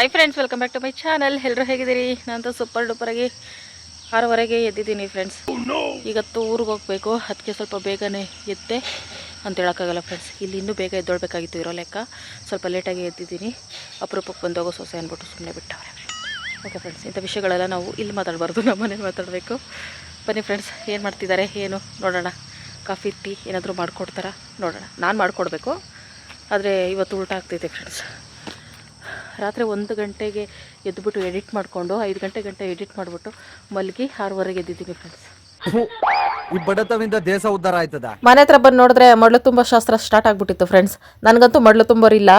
Hi friends welcome back to my channel ಎಲ್ಲರೂ ಹೇಗಿದ್ದೀರಿ? ನಾನಂತೂ ಸೂಪರ್ ಡೂಪರಾಗಿ ಆರವರೆಗೆ ಎದ್ದಿದ್ದೀನಿ ಫ್ರೆಂಡ್ಸ್ ಇವತ್ತು ಊರಿಗೆ ಹೋಗಬೇಕು. ಅದಕ್ಕೆ ಸ್ವಲ್ಪ ಬೇಗನೆ ಎದ್ದೆ ಅಂತ ಹೇಳೋಕ್ಕಾಗಲ್ಲ ಫ್ರೆಂಡ್ಸ್ ಇಲ್ಲಿ ಇನ್ನೂ ಬೇಗ ಎದ್ದೊಳ್ಬೇಕಾಗಿತ್ತು ಇರೋ ಲೆಕ್ಕ. ಸ್ವಲ್ಪ ಲೇಟಾಗಿ ಎದ್ದಿದ್ದೀನಿ. ಅಪರೂಪಕ್ಕೆ ಬಂದೋಗೋ ಸೊಸೆ ಅಂದ್ಬಿಟ್ಟು ಸುಮ್ಮನೆ ಬಿಟ್ಟವ್ರೆ. ಓಕೆ ಫ್ರೆಂಡ್ಸ್ ಇಂಥ ವಿಷಯಗಳೆಲ್ಲ ನಾವು ಇಲ್ಲಿ ಮಾತಾಡಬಾರ್ದು. ನಮ್ಮ ಮನೇಲಿ ಮಾತಾಡಬೇಕು. ಬನ್ನಿ ಫ್ರೆಂಡ್ಸ್ ಏನು ಮಾಡ್ತಿದ್ದಾರೆ? ಏನು? ನೋಡೋಣ. ಕಾಫಿ ಟೀ ಏನಾದರೂ ಮಾಡಿಕೊಡ್ತಾರಾ? ನೋಡೋಣ. ನಾನು ಮಾಡಿಕೊಡ್ಬೇಕು. ಆದರೆ ಇವತ್ತು ಉಲ್ಟಾ ಆಗ್ತೈತೆ ಫ್ರೆಂಡ್ಸ್ ರಾತ್ರಿ ಒಂದು ಗಂಟೆಗೆ ಎದ್ದುಬಿಟ್ಟು ಎಡಿಟ್ ಮಾಡಿಕೊಂಡು ಐದು ಗಂಟೆ ಗಂಟೆ ಎಡಿಟ್ ಮಾಡಿಬಿಟ್ಟು ಮಲಗಿ ಆರೂವರೆಗೆ ಎದ್ದಿದ್ದೀನಿ ಫ್ರೆಂಡ್ಸ್ ಈ ಬಡತವಿಂದ ದೇಶ ಉದ್ಧಾರ ಆಯ್ತದ? ಮನೆ ಹತ್ರ ಬಂದು ನೋಡಿದ್ರೆ ಮಡ್ಲು ತುಂಬ ಶಾಸ್ತ್ರ ಸ್ಟಾರ್ಟ್ ಆಗ್ಬಿಟ್ಟಿತ್ತು ಫ್ರೆಂಡ್ಸ್ ನನಗಂತೂ ಮಡ್ಲು ತುಂಬೋರಿಲ್ಲ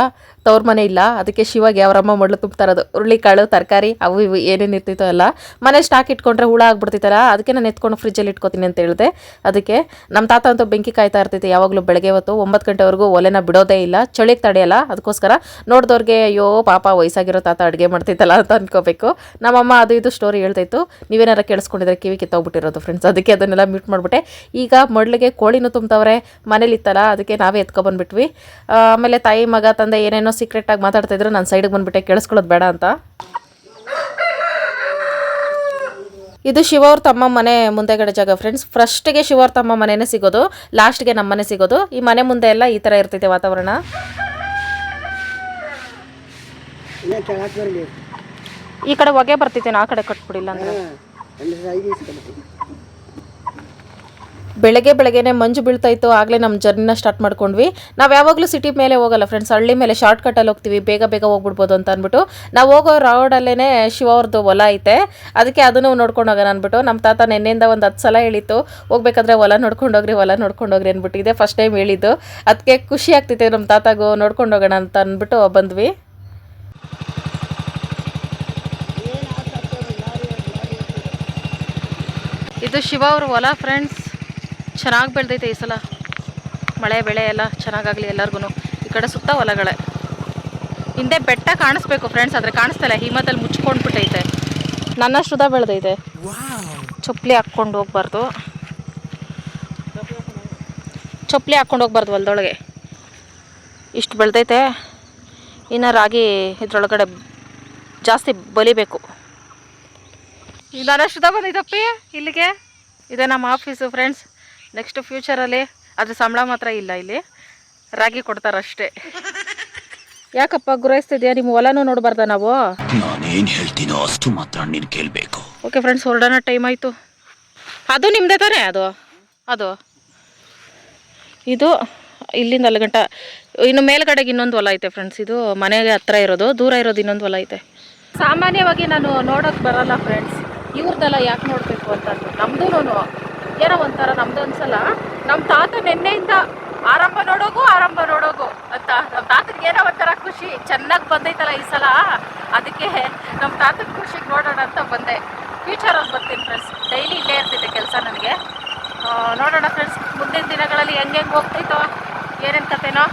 ತವ್ರ ಮನೆ ಇಲ್ಲ. ಅದಕ್ಕೆ ಶಿವಾಗಿ ಅವರಮ್ಮ ಮಡ್ಲು ತುಂಬ್ತಾರದು. ಹುರುಳಿಕಾಳು, ತರಕಾರಿ, ಅವು ಇವು ಏನೇನು ಇರ್ತಿತ್ತೋ ಎಲ್ಲ. ಮನೆ ಸ್ಟಾಕ್ ಇಟ್ಕೊಂಡ್ರೆ ಹುಳ ಆಗ್ಬಿಡ್ತಿತ್ತಲ್ಲ, ಅದಕ್ಕೆ ನಾನು ಎತ್ಕೊಂಡು ಫ್ರಿಜ್ಜಲ್ಲಿ ಇಟ್ಕೋತೀನಿ ಅಂತ ಹೇಳಿದೆ. ಅದಕ್ಕೆ ನಮ್ಮ ತಾತ ಅಂತೂ ಬೆಂಕಿ ಕಾಯ್ತಾ ಇರ್ತೈತೆ ಯಾವಾಗಲೂ ಬೆಳಗ್ಗೆ ಹೊತ್ತು ಒಂಬತ್ತು ಗಂಟೆವರೆಗೂ ಒಲೆನ ಬಿಡೋದೇ ಇಲ್ಲ ಚಳಿಗೆ ತಡೆಯಲ್ಲ, ಅದಕ್ಕೋಸ್ಕರ ನೋಡಿದವ್ರಿಗೆ, ಅಯ್ಯೋ, ಪಾಪ ವಯಸ್ಸಾಗಿರೋ ತಾತ ಅಡುಗೆ ಮಾಡ್ತಿತ್ತಲ್ಲ ಅಂತ ಅನ್ಕೋಬೇಕು. ನಮ್ಮಮ್ಮ ಅದು ಇದು ಸ್ಟೋರಿ ಹೇಳ್ತಾಯಿತ್ತು ನೀವೇನಾರ ಕೇಳಿಸ್ಕೊಂಡಿದ್ರೆ ಕಿವಿ ಕಿತ್ತೋಗ್ಬಿಟ್ಟಿರೋದು ಫ್ರೆಂಡ್ಸ್ ಅದಕ್ಕೆ ಅದನ್ನೆಲ್ಲ ಮ್ಯೂಟ್ ಮಾಡಿಬಿಟ್ಟೆ. ಈಗ ಮೊಡ್ಲಿಗೆ ಕೋಳಿನೂ ತುಂಬ್ತವ್ರೆ. ಮನೇಲಿ ಇತ್ತಲ್ಲ ಅದಕ್ಕೆ ನಾವೇ ಎತ್ಕೊಬಂದ್ಬಿಟ್ವಿ. ಆಮೇಲೆ ತಾಯಿ ಮಗ ತಂದೆ ಏನೇನೋ ಸೀಕ್ರೆಟಾಗಿ ಮಾತಾಡ್ತಿದ್ರು ನಾನು ಸೈಡಿಗೆ ಬಂದ್ಬಿಟ್ಟೆ. ಕೇಳಿಸ್ಕೊಳ್ಳೋದು ಬೇಡ ಅಂತ. ಇದು ಶಿವ ಅವ್ರ ತಮ್ಮ ಮನೆ ಮುಂದೆಗಡೆ ಜಾಗ ಫ್ರೆಂಡ್ಸ್ ಫಸ್ಟ್ಗೆ ಶಿವ ಅವ್ರ ತಮ್ಮ ಮನೆಯೇ ಸಿಗೋದು. ಲಾಸ್ಟ್ಗೆ ನಮ್ಮ ಮನೆ ಸಿಗೋದು. ಈ ಮನೆ ಮುಂದೆ ಎಲ್ಲ ಈ ಥರ ಇರ್ತೈತೆ ವಾತಾವರಣ. ಈ ಕಡೆ ಹೊಗೆ ಬರ್ತೈತೆ ಆ ಕಡೆ ಕಟ್ಬಿಡಿಲ್ಲ ಅಂದ್ರೆ ಬೆಳಗ್ಗೆ ಬೆಳಗ್ಗೆನೆ ಮಂಜು ಬೀಳ್ತಾ ಇತ್ತು. ಆಗಲೇ ನಮ್ಮ ಜರ್ನಿನ ಸ್ಟಾರ್ಟ್ ಮಾಡ್ಕೊಂಡ್ವಿ. ನಾವು ಯಾವಾಗಲೂ ಸಿಟಿ ಮೇಲೆ ಹೋಗಲ್ಲ ಫ್ರೆಂಡ್ಸ್ ಹಳ್ಳಿ ಮೇಲೆ ಶಾರ್ಟ್ ಕಟ್ಟಲ್ಲಿ ಹೋಗ್ತೀವಿ. ಬೇಗ ಬೇಗ ಹೋಗ್ಬಿಡ್ಬೋದು ಅಂತ ಅಂದ್ಬಿಟ್ಟು. ನಾವು ಹೋಗೋ ರೋಡಲ್ಲೇ ಶಿವ ಅವ್ರದ್ದು ಹೊಲ ಐತೆ. ಅದಕ್ಕೆ ಅದನ್ನು ನೋಡ್ಕೊಂಡು ಹೋಗೋಣ ಅಂದ್ಬಿಟ್ಟು. ನಮ್ಮ ತಾತ ನೆನ್ನೆಯಿಂದ ಒಂದು ಹತ್ತು ಸಲ ಹೇಳಿತ್ತು, ಹೋಗ್ಬೇಕಾದ್ರೆ ಹೊಲ ನೋಡ್ಕೊಂಡೋಗ್ರಿ ಹೊಲ ನೋಡ್ಕೊಂಡು ಹೋಗ್ರಿ ಅಂದ್ಬಿಟ್ಟು. ಇದೇ ಫಸ್ಟ್ ಟೈಮ್ ಹೇಳಿದ್ದು. ಅದಕ್ಕೆ ಖುಷಿ ಆಗ್ತಿತ್ತು. ನಮ್ಮ ತಾತಾಗೂ ನೋಡ್ಕೊಂಡು ಹೋಗೋಣ ಅಂತ ಅಂದ್ಬಿಟ್ಟು ಬಂದ್ವಿ. ಇದು ಶಿವ ಅವ್ರ ಹೊಲ ಫ್ರೆಂಡ್ಸ್ ಚೆನ್ನಾಗಿ ಬೆಳೆದೈತೆ ಈ ಸಲ. ಮಳೆ, ಬೆಳೆ ಎಲ್ಲ ಚೆನ್ನಾಗಾಗಲಿ ಎಲ್ಲರಿಗೂ ಈ ಕಡೆ ಸುತ್ತ ಹೊಲಗಳೇ. ಹಿಂದೆ ಬೆಟ್ಟ ಕಾಣಿಸ್ಬೇಕು ಫ್ರೆಂಡ್ಸ್ ಆದರೆ ಕಾಣಿಸ್ತಲ್ಲ ಹಿಮದಲ್ಲಿ ಮುಚ್ಕೊಂಡು ಬಿಟ್ಟೈತೆ ನನ್ನಷ್ಟುದ ಬೆಳೆದೈತೆ. ಚಪ್ಪಲಿ ಹಾಕ್ಕೊಂಡು ಹೋಗ್ಬಾರ್ದು. ಚಪ್ಪಲಿ ಹಾಕ್ಕೊಂಡು ಹೋಗ್ಬಾರ್ದು ಹೊಲದೊಳಗೆ. ಇಷ್ಟು ಬೆಳೆದೈತೆ. ಇನ್ನು ರಾಗಿ ಇದ್ರೊಳಗಡೆ ಜಾಸ್ತಿ ಬಲಿಬೇಕು. ಇಲ್ಲ ಶುದ್ಧ ಬಂದಿದ್ದಪ್ಪಿ, ಇಲ್ಲಿಗೆ. ಇದೆ ನಮ್ಮ ಆಫೀಸು ಫ್ರೆಂಡ್ಸ್ ನೆಕ್ಸ್ಟ್ ಫ್ಯೂಚರಲ್ಲಿ ಅದ್ರ ಸಂಬಳ ಮಾತ್ರ ಇಲ್ಲ ಇಲ್ಲಿ. ರಾಗಿ ಕೊಡ್ತಾರಷ್ಟೇ. ಯಾಕಪ್ಪ ಗುರಾಯಿಸ್ತಿದ್ಯಾ? ನಿಮ್ಮ ಹೊಲನೂ ನೋಡಬಾರ್ದ ನಾವು? ನಾನೇನ್ ಹೇಳ್ತೀನೋ ಅಷ್ಟು ಮಾತ್ರ ನೀನ್ ಕೇಳ್ಬೇಕು. ಓಕೆ ಫ್ರೆಂಡ್ಸ್ ಹೊರಡೋಣ ಟೈಮ್ ಆಯಿತು. ಅದು ನಿಮ್ಮದೇ ತಾನೇ ಅದು? ಅದು. ಇದು ಇಲ್ಲಿಂದ ಅಲ್ಲಿ ಗಂಟ. ಇನ್ನು ಮೇಲ್ಗಡೆಗೆ ಇನ್ನೊಂದು ಹೊಲ ಐತೆ ಫ್ರೆಂಡ್ಸ್ ಇದು ಮನೆಗೆ ಹತ್ರ ಇರೋದು ದೂರ ಇರೋದು ಇನ್ನೊಂದು ಹೊಲ ಐತೆ. ಸಾಮಾನ್ಯವಾಗಿ ನಾನು ನೋಡೋಕೆ ಬರಲ್ಲ ಫ್ರೆಂಡ್ಸ್ ಇವ್ರದ್ದೆಲ್ಲ ಯಾಕೆ ನೋಡಬೇಕು ಅಂತ ನಮ್ಮದು ಏನೋ ಒಂಥರ ನಮ್ದು ಅನ್ಸಲ್ಲ. ನಮ್ಮ ತಾತ ನಿನ್ನೆಯಿಂದ ಆರಂಭ ನೋಡೋಗು ಆರಂಭ ನೋಡೋಗು. ಅಂತ ನಮ್ಮ ತಾತನಿಗೆ ಏನೋ ಒಂಥರ ಖುಷಿ. ಚೆನ್ನಾಗಿ ಬಂದೈತಲ್ಲ ಈ ಸಲ. ಅದಕ್ಕೆ ನಮ್ಮ ತಾತನ ಖುಷಿಗೆ ನೋಡೋಣ ಅಂತ ಬಂದೆ. ಫ್ಯೂಚರಲ್ಲಿ ಬರ್ತೀನಿ ಫ್ರೆಂಡ್ಸ್ ಡೈಲಿ ಇಲ್ಲೇ ಇರ್ತಿದ್ದೆ ಕೆಲಸ ನನಗೆ. ನೋಡೋಣ ಫ್ರೆಂಡ್ಸ್ ಮುಂದಿನ ದಿನಗಳಲ್ಲಿ ಹೆಂಗೆ ಹೆಂಗೆ ಹೋಗ್ತೈತೋ, ಏನೇನು ಕತೆನೋ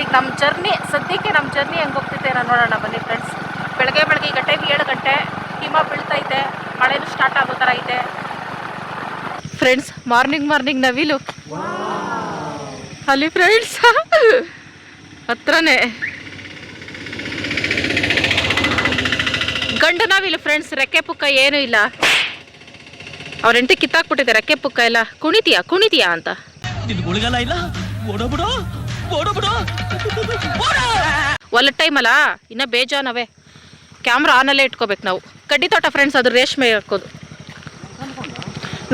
ಈಗ ನಮ್ಮ ಜರ್ನಿ ಸದ್ಯಕ್ಕೆ ನಮ್ಮ ಜರ್ನಿ ಹೆಂಗೆ ಹೋಗ್ತೈತೆ ನಾನು ನೋಡೋಣ ಬನ್ನಿ ಫ್ರೆಂಡ್ಸ್ ಬೆಳಗ್ಗೆ ಬೆಳಗ್ಗೆ ಈಗ ಟೈಮ್ ಏಳು ಗಂಟೆ. ಹಿಮ ಬೀಳ್ತೈತೆ. ಮಳೆನೂ ಸ್ಟಾರ್ಟ್ ಆಗೋ ಥರ ಐತೆ ಫ್ರೆಂಡ್ಸ್ ಮಾರ್ನಿಂಗ್ ಮಾರ್ನಿಂಗ್ ನವಿಲು ಅಲ್ಲಿ ಫ್ರೆಂಡ್ಸ್ ಹತ್ರನೇ. ಗಂಡು ನಾವಿಲ್ಲ ಫ್ರೆಂಡ್ಸ್ ರೆಕ್ಕೆ ಪುಕ್ಕ ಏನೂ ಇಲ್ಲ. ಅವ್ರ ಹೆಂಡತಿ ಕಿತ್ತಾಕ್ಬಿಟ್ಟಿದೆ ರೆಕ್ಕೆ ಪುಕ್ಕ ಎಲ್ಲ. ಕುಣಿತೀಯಾ ಕುಣಿತೀಯಾ ಅಂತ. ಒಲ್ಲ ಟೈಮ್ ಅಲ್ಲ ಇನ್ನ ಬೇಜಾನವೆ. ಕ್ಯಾಮ್ರಾ ಆನಲ್ಲೇ ಇಟ್ಕೋಬೇಕು ನಾವು. ಕಡ್ಡಿ ತೋಟ ಫ್ರೆಂಡ್ಸ್ ಅದು ರೇಷ್ಮೆ ಹಾಕೋದು.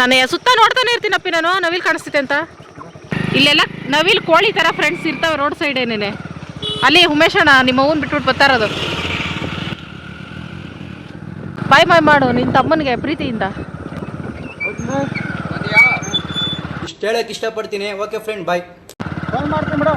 ನಾನು ಸುತ್ತ ನೋಡ್ತಾನೆ ಇರ್ತೀನಪ್ಪಿ ನಾನು. ನವಿಲ್ ಕಾಣಿಸ್ತಿದೆ ಅಂತ. ಇಲ್ಲೆಲ್ಲ ನವಿಲ್ ಕೋಳಿ ಥರ ಫ್ರೆಂಡ್ಸ್ ಇರ್ತಾವ ರೋಡ್ ಸೈಡ್ ಏನೇನೆ ಅಲ್ಲಿ ಉಮೇಶಣ್ಣ ನಿಮ್ಮ ಅವ್ವನ್ ಬಿಟ್ಬಿಟ್ಟು ಬರ್ತಾ ಇರೋದು. ಬಾಯ್ ಬಾಯ್ ಮಾಡು ನಿನ್ನ ತಮ್ಮನಿಗೆ ಪ್ರೀತಿಯಿಂದ. ಇಷ್ಟು ಹೇಳಕ್ ಇಷ್ಟಪಡ್ತೀನಿ. ಓಕೆ ಫ್ರೆಂಡ್ ಬಾಯ್ ಫೋನ್ ಮಾಡ್ತೀನಿ ಬಿಡು.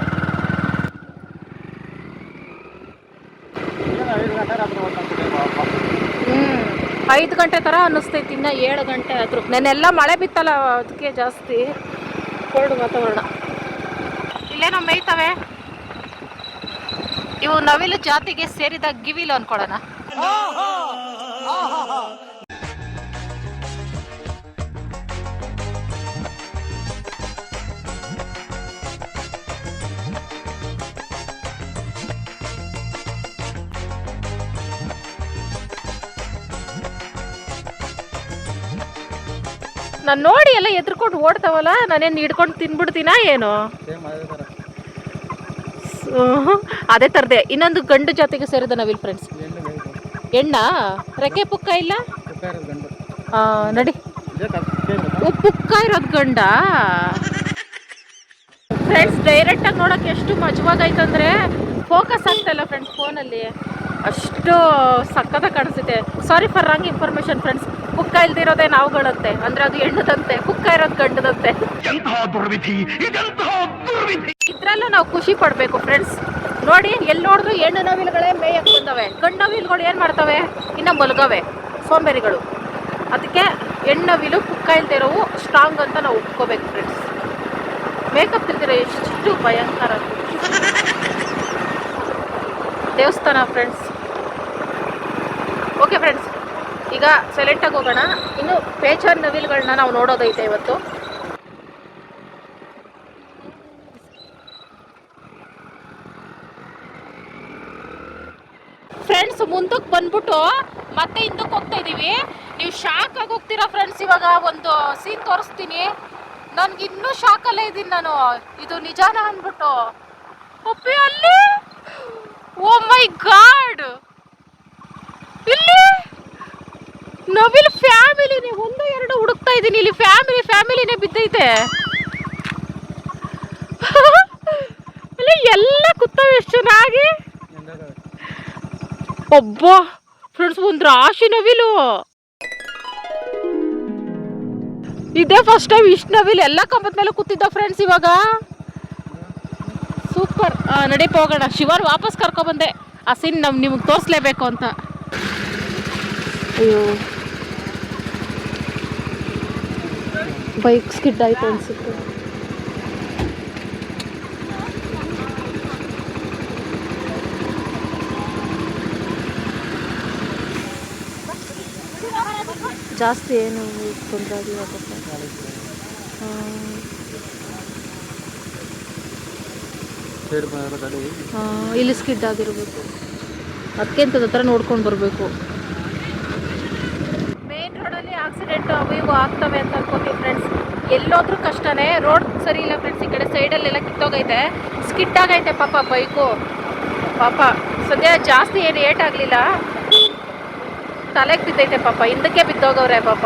ಐದು ಗಂಟೆ ಥರ ಅನ್ನಿಸ್ತೈತಿ, ಇನ್ನು ಏಳು ಗಂಟೆ ಆದರೂ. ನೆನ್ನೆಲ್ಲ ಮಳೆ ಬಿತ್ತಲ್ಲ, ಅದಕ್ಕೆ ಜಾಸ್ತಿ ಕೋಲ್ಡ್ ವಾತಾವರಣ. ಇಲ್ಲೇನೋ ಮೇಯ್ತವೆ? ಇವು ನವಿಲು ಜಾತಿಗೆ ಸೇರಿದ ಗಿವಿಲು ಅನ್ಕೊಳ್ಳೋಣ. ನಾನು ನೋಡಿ ಎಲ್ಲ ಎದ್ರುಕೊಂಡು ಓಡ್ತಾವಲ್ಲ ನಾನೇನು ಹಿಡ್ಕೊಂಡು ತಿನ್ಬಿಡ್ತೀನಾ ಏನು. ಅದೇ ಥರದೇ ಇನ್ನೊಂದು ಗಂಡು ಜಾತಿಗೆ ಸೇರಿದ ನಾವಿಲ್ಲಿ ಫ್ರೆಂಡ್ಸ್ ಎಣ್ಣ ರೆಕ್ಕೆ ಪುಕ್ಕ ಇಲ್ಲ? ಆ, ನಡಿ. ಪುಕ್ಕ ಇರೋದು ಗಂಡ? ಫ್ರೆಂಡ್ಸ್ ಡೈರೆಕ್ಟ್ ಆಗಿ ನೋಡಕ್ಕೆ ಎಷ್ಟು ಮಜವಾಗೈತಂದ್ರೆ ಫೋಕಸ್ ಆಗ್ತಾಯಿಲ್ಲ ಫ್ರೆಂಡ್ಸ್ ಫೋನಲ್ಲಿ ಅಷ್ಟು ಸಕ್ಕತ್ತಾಗಿ ಕಾಣಿಸುತ್ತೆ sorry for wrong information friends ಪುಕ್ಕ ಇಲ್ದಿರೋದೇ ನಾವುಗಳಂತೆ. ಅಂದ್ರೆ ಅದು ಹೆಣ್ಣದಂತೆ. ಪುಕ್ಕ ಇರೋದು ಗಂಡದಂತೆ. ಇದ್ರಲ್ಲೂ ನಾವು ಖುಷಿ ಪಡ್ಬೇಕು ಫ್ರೆಂಡ್ಸ್ ನೋಡಿ ಎಲ್ಲಿ ನೋಡಿದ್ರು ಹೆಣ್ಣು ನವಿಲುಗಳೇ ಮೇಯಕ್ಕೆ ಬಂದವೆ. ಗಂಡು ನವಿಲುಗಳು ಏನು ಮಾಡ್ತವೆ? ಇನ್ನು ಮಲಗವೆ ಸೋಂಬೇರಿಗಳು. ಅದಕ್ಕೆ ಹೆಣ್ಣು ನವಿಲು ಪುಕ್ಕ ಇಲ್ದಿರೋವು ಸ್ಟ್ರಾಂಗ್ ಅಂತ ನಾವು ಒಪ್ಕೋಬೇಕು ಫ್ರೆಂಡ್ಸ್ ಮೇಕಪ್ ತಿಳ್ದಿರೋ ಎಷ್ಟು ಭಯಂಕರ. ದೇವಸ್ಥಾನ ಫ್ರೆಂಡ್ಸ್ ಓಕೆ ಫ್ರೆಂಡ್ಸ್ ಈಗ ಸೈಲೆಂಟಾಗಿ ಹೋಗೋಣ. ಇನ್ನು ಪೇಚರ್ ನವಿಲುಗಳನ್ನ ನಾವು ನೋಡೋದೈತೆ ಇವತ್ತು. ಫ್ರೆಂಡ್ಸ್ ಮುಂದಕ್ಕೆ ಬಂದ್ಬಿಟ್ಟು ಮತ್ತೆ ಹಿಂದಕ್ಕೆ ಹೋಗ್ತಾ ಇದೀವಿ. ನೀವು ಶಾಕ್ ಆಗಿ ಹೋಗ್ತೀರಾ ಫ್ರೆಂಡ್ಸ್ ಇವಾಗ ಒಂದು ಸೀನ್ ತೋರಿಸ್ತೀನಿ. ನನ್ಗೆ ಇನ್ನೂ ಶಾಕಲ್ಲೇ ಇದ್ದೀನಿ ನಾನು. ಇದು ನಿಜಾನ ಅಂದ್ಬಿಟ್ಟು ಒಪ್ಪಿ ಅಲ್ಲಿ? ಓ ಮೈ ಗಾಡ್ ಇಲ್ಲಿ ನವಿಲ್ ಫ್ಯಾಮಿಲಿನೇ ಒಂದು ಎರಡು ಹುಡುಕ್ತಾ ಇದ್ದೀನಿ ಇಲ್ಲಿ ಫ್ಯಾಮಿಲಿ ಫ್ಯಾಮಿಲಿನೇ ಬಿದ್ದೈತೆ. ಇಲ್ಲಿ ಎಲ್ಲ ಕುತ್ತವೆ ಎಷ್ಟು ಚೆನ್ನಾಗಿ. ಒಬ್ಬ ಫ್ರೆಂಡ್ಸ್ ಒಂದು ರಾಶಿ ನವಿಲು. ಇದೇ ಫಸ್ಟ್ ಟೈಮ್ ಇಷ್ಟು ನವಿಲು ಎಲ್ಲ ಕಂಬದ ಮೇಲೆ ಕೂತಿದ್ದ ಫ್ರೆಂಡ್ಸ್ ಇವಾಗ. ಸೂಪರ್ ನಡೀಪ ಹೋಗೋಣ. ಶಿವನ್ ವಾಪಸ್ ಕರ್ಕೊಬಂದೆ. ಆ ಸೀನ್ ನಮ್ ನಿಮಗೆ ತೋರಿಸ್ಲೇಬೇಕು ಅಂತ. ಅಯ್ಯೋ. ಬೈಕ್ ಸ್ಕಿಡ್ ಆಯ್ತು ಅನ್ಸುತ್ತೆ. ಜಾಸ್ತಿ ಏನು ತೊಂದರೆ ಆಗಿಲ್ಲ ಇಲ್ಲಿ ಸ್ಕಿಡ್ ಆಗಿರ್ಬೇಕು ಅದಕ್ಕೆ ಅಂತ ಹತ್ರ ನೋಡ್ಕೊಂಡು ಬರಬೇಕು ಮೇನ್ ರೋಡಲ್ಲಿ ಆಕ್ಸಿಡೆಂಟ್ ಅವು ಇವು ಆಗ್ತವೆ ಅಂತ ಅನ್ಕೋತೀವಿ ಫ್ರೆಂಡ್ಸ್ ಎಲ್ಲೋದ್ರೂ ಕಷ್ಟನೇ ರೋಡ್ ಸರಿ ಇಲ್ಲ ಫ್ರೆಂಡ್ಸ್ ಈ ಕಡೆ ಸೈಡಲ್ಲೆಲ್ಲ ಕಿತ್ತೋಗೈತೆ. ಸ್ಕಿಟ್ ಆಗೈತೆ ಪಾಪ ಬೈಕು ಪಾಪ ಸದ್ಯ ಜಾಸ್ತಿ ಏನು ಏಟ್ ಆಗಲಿಲ್ಲ. ತಲೆಗೆ ಬಿದ್ದೈತೆ ಪಾಪ ಹಿಂದಕ್ಕೆ ಬಿದ್ದೋಗವ್ರೆ ಪಾಪ.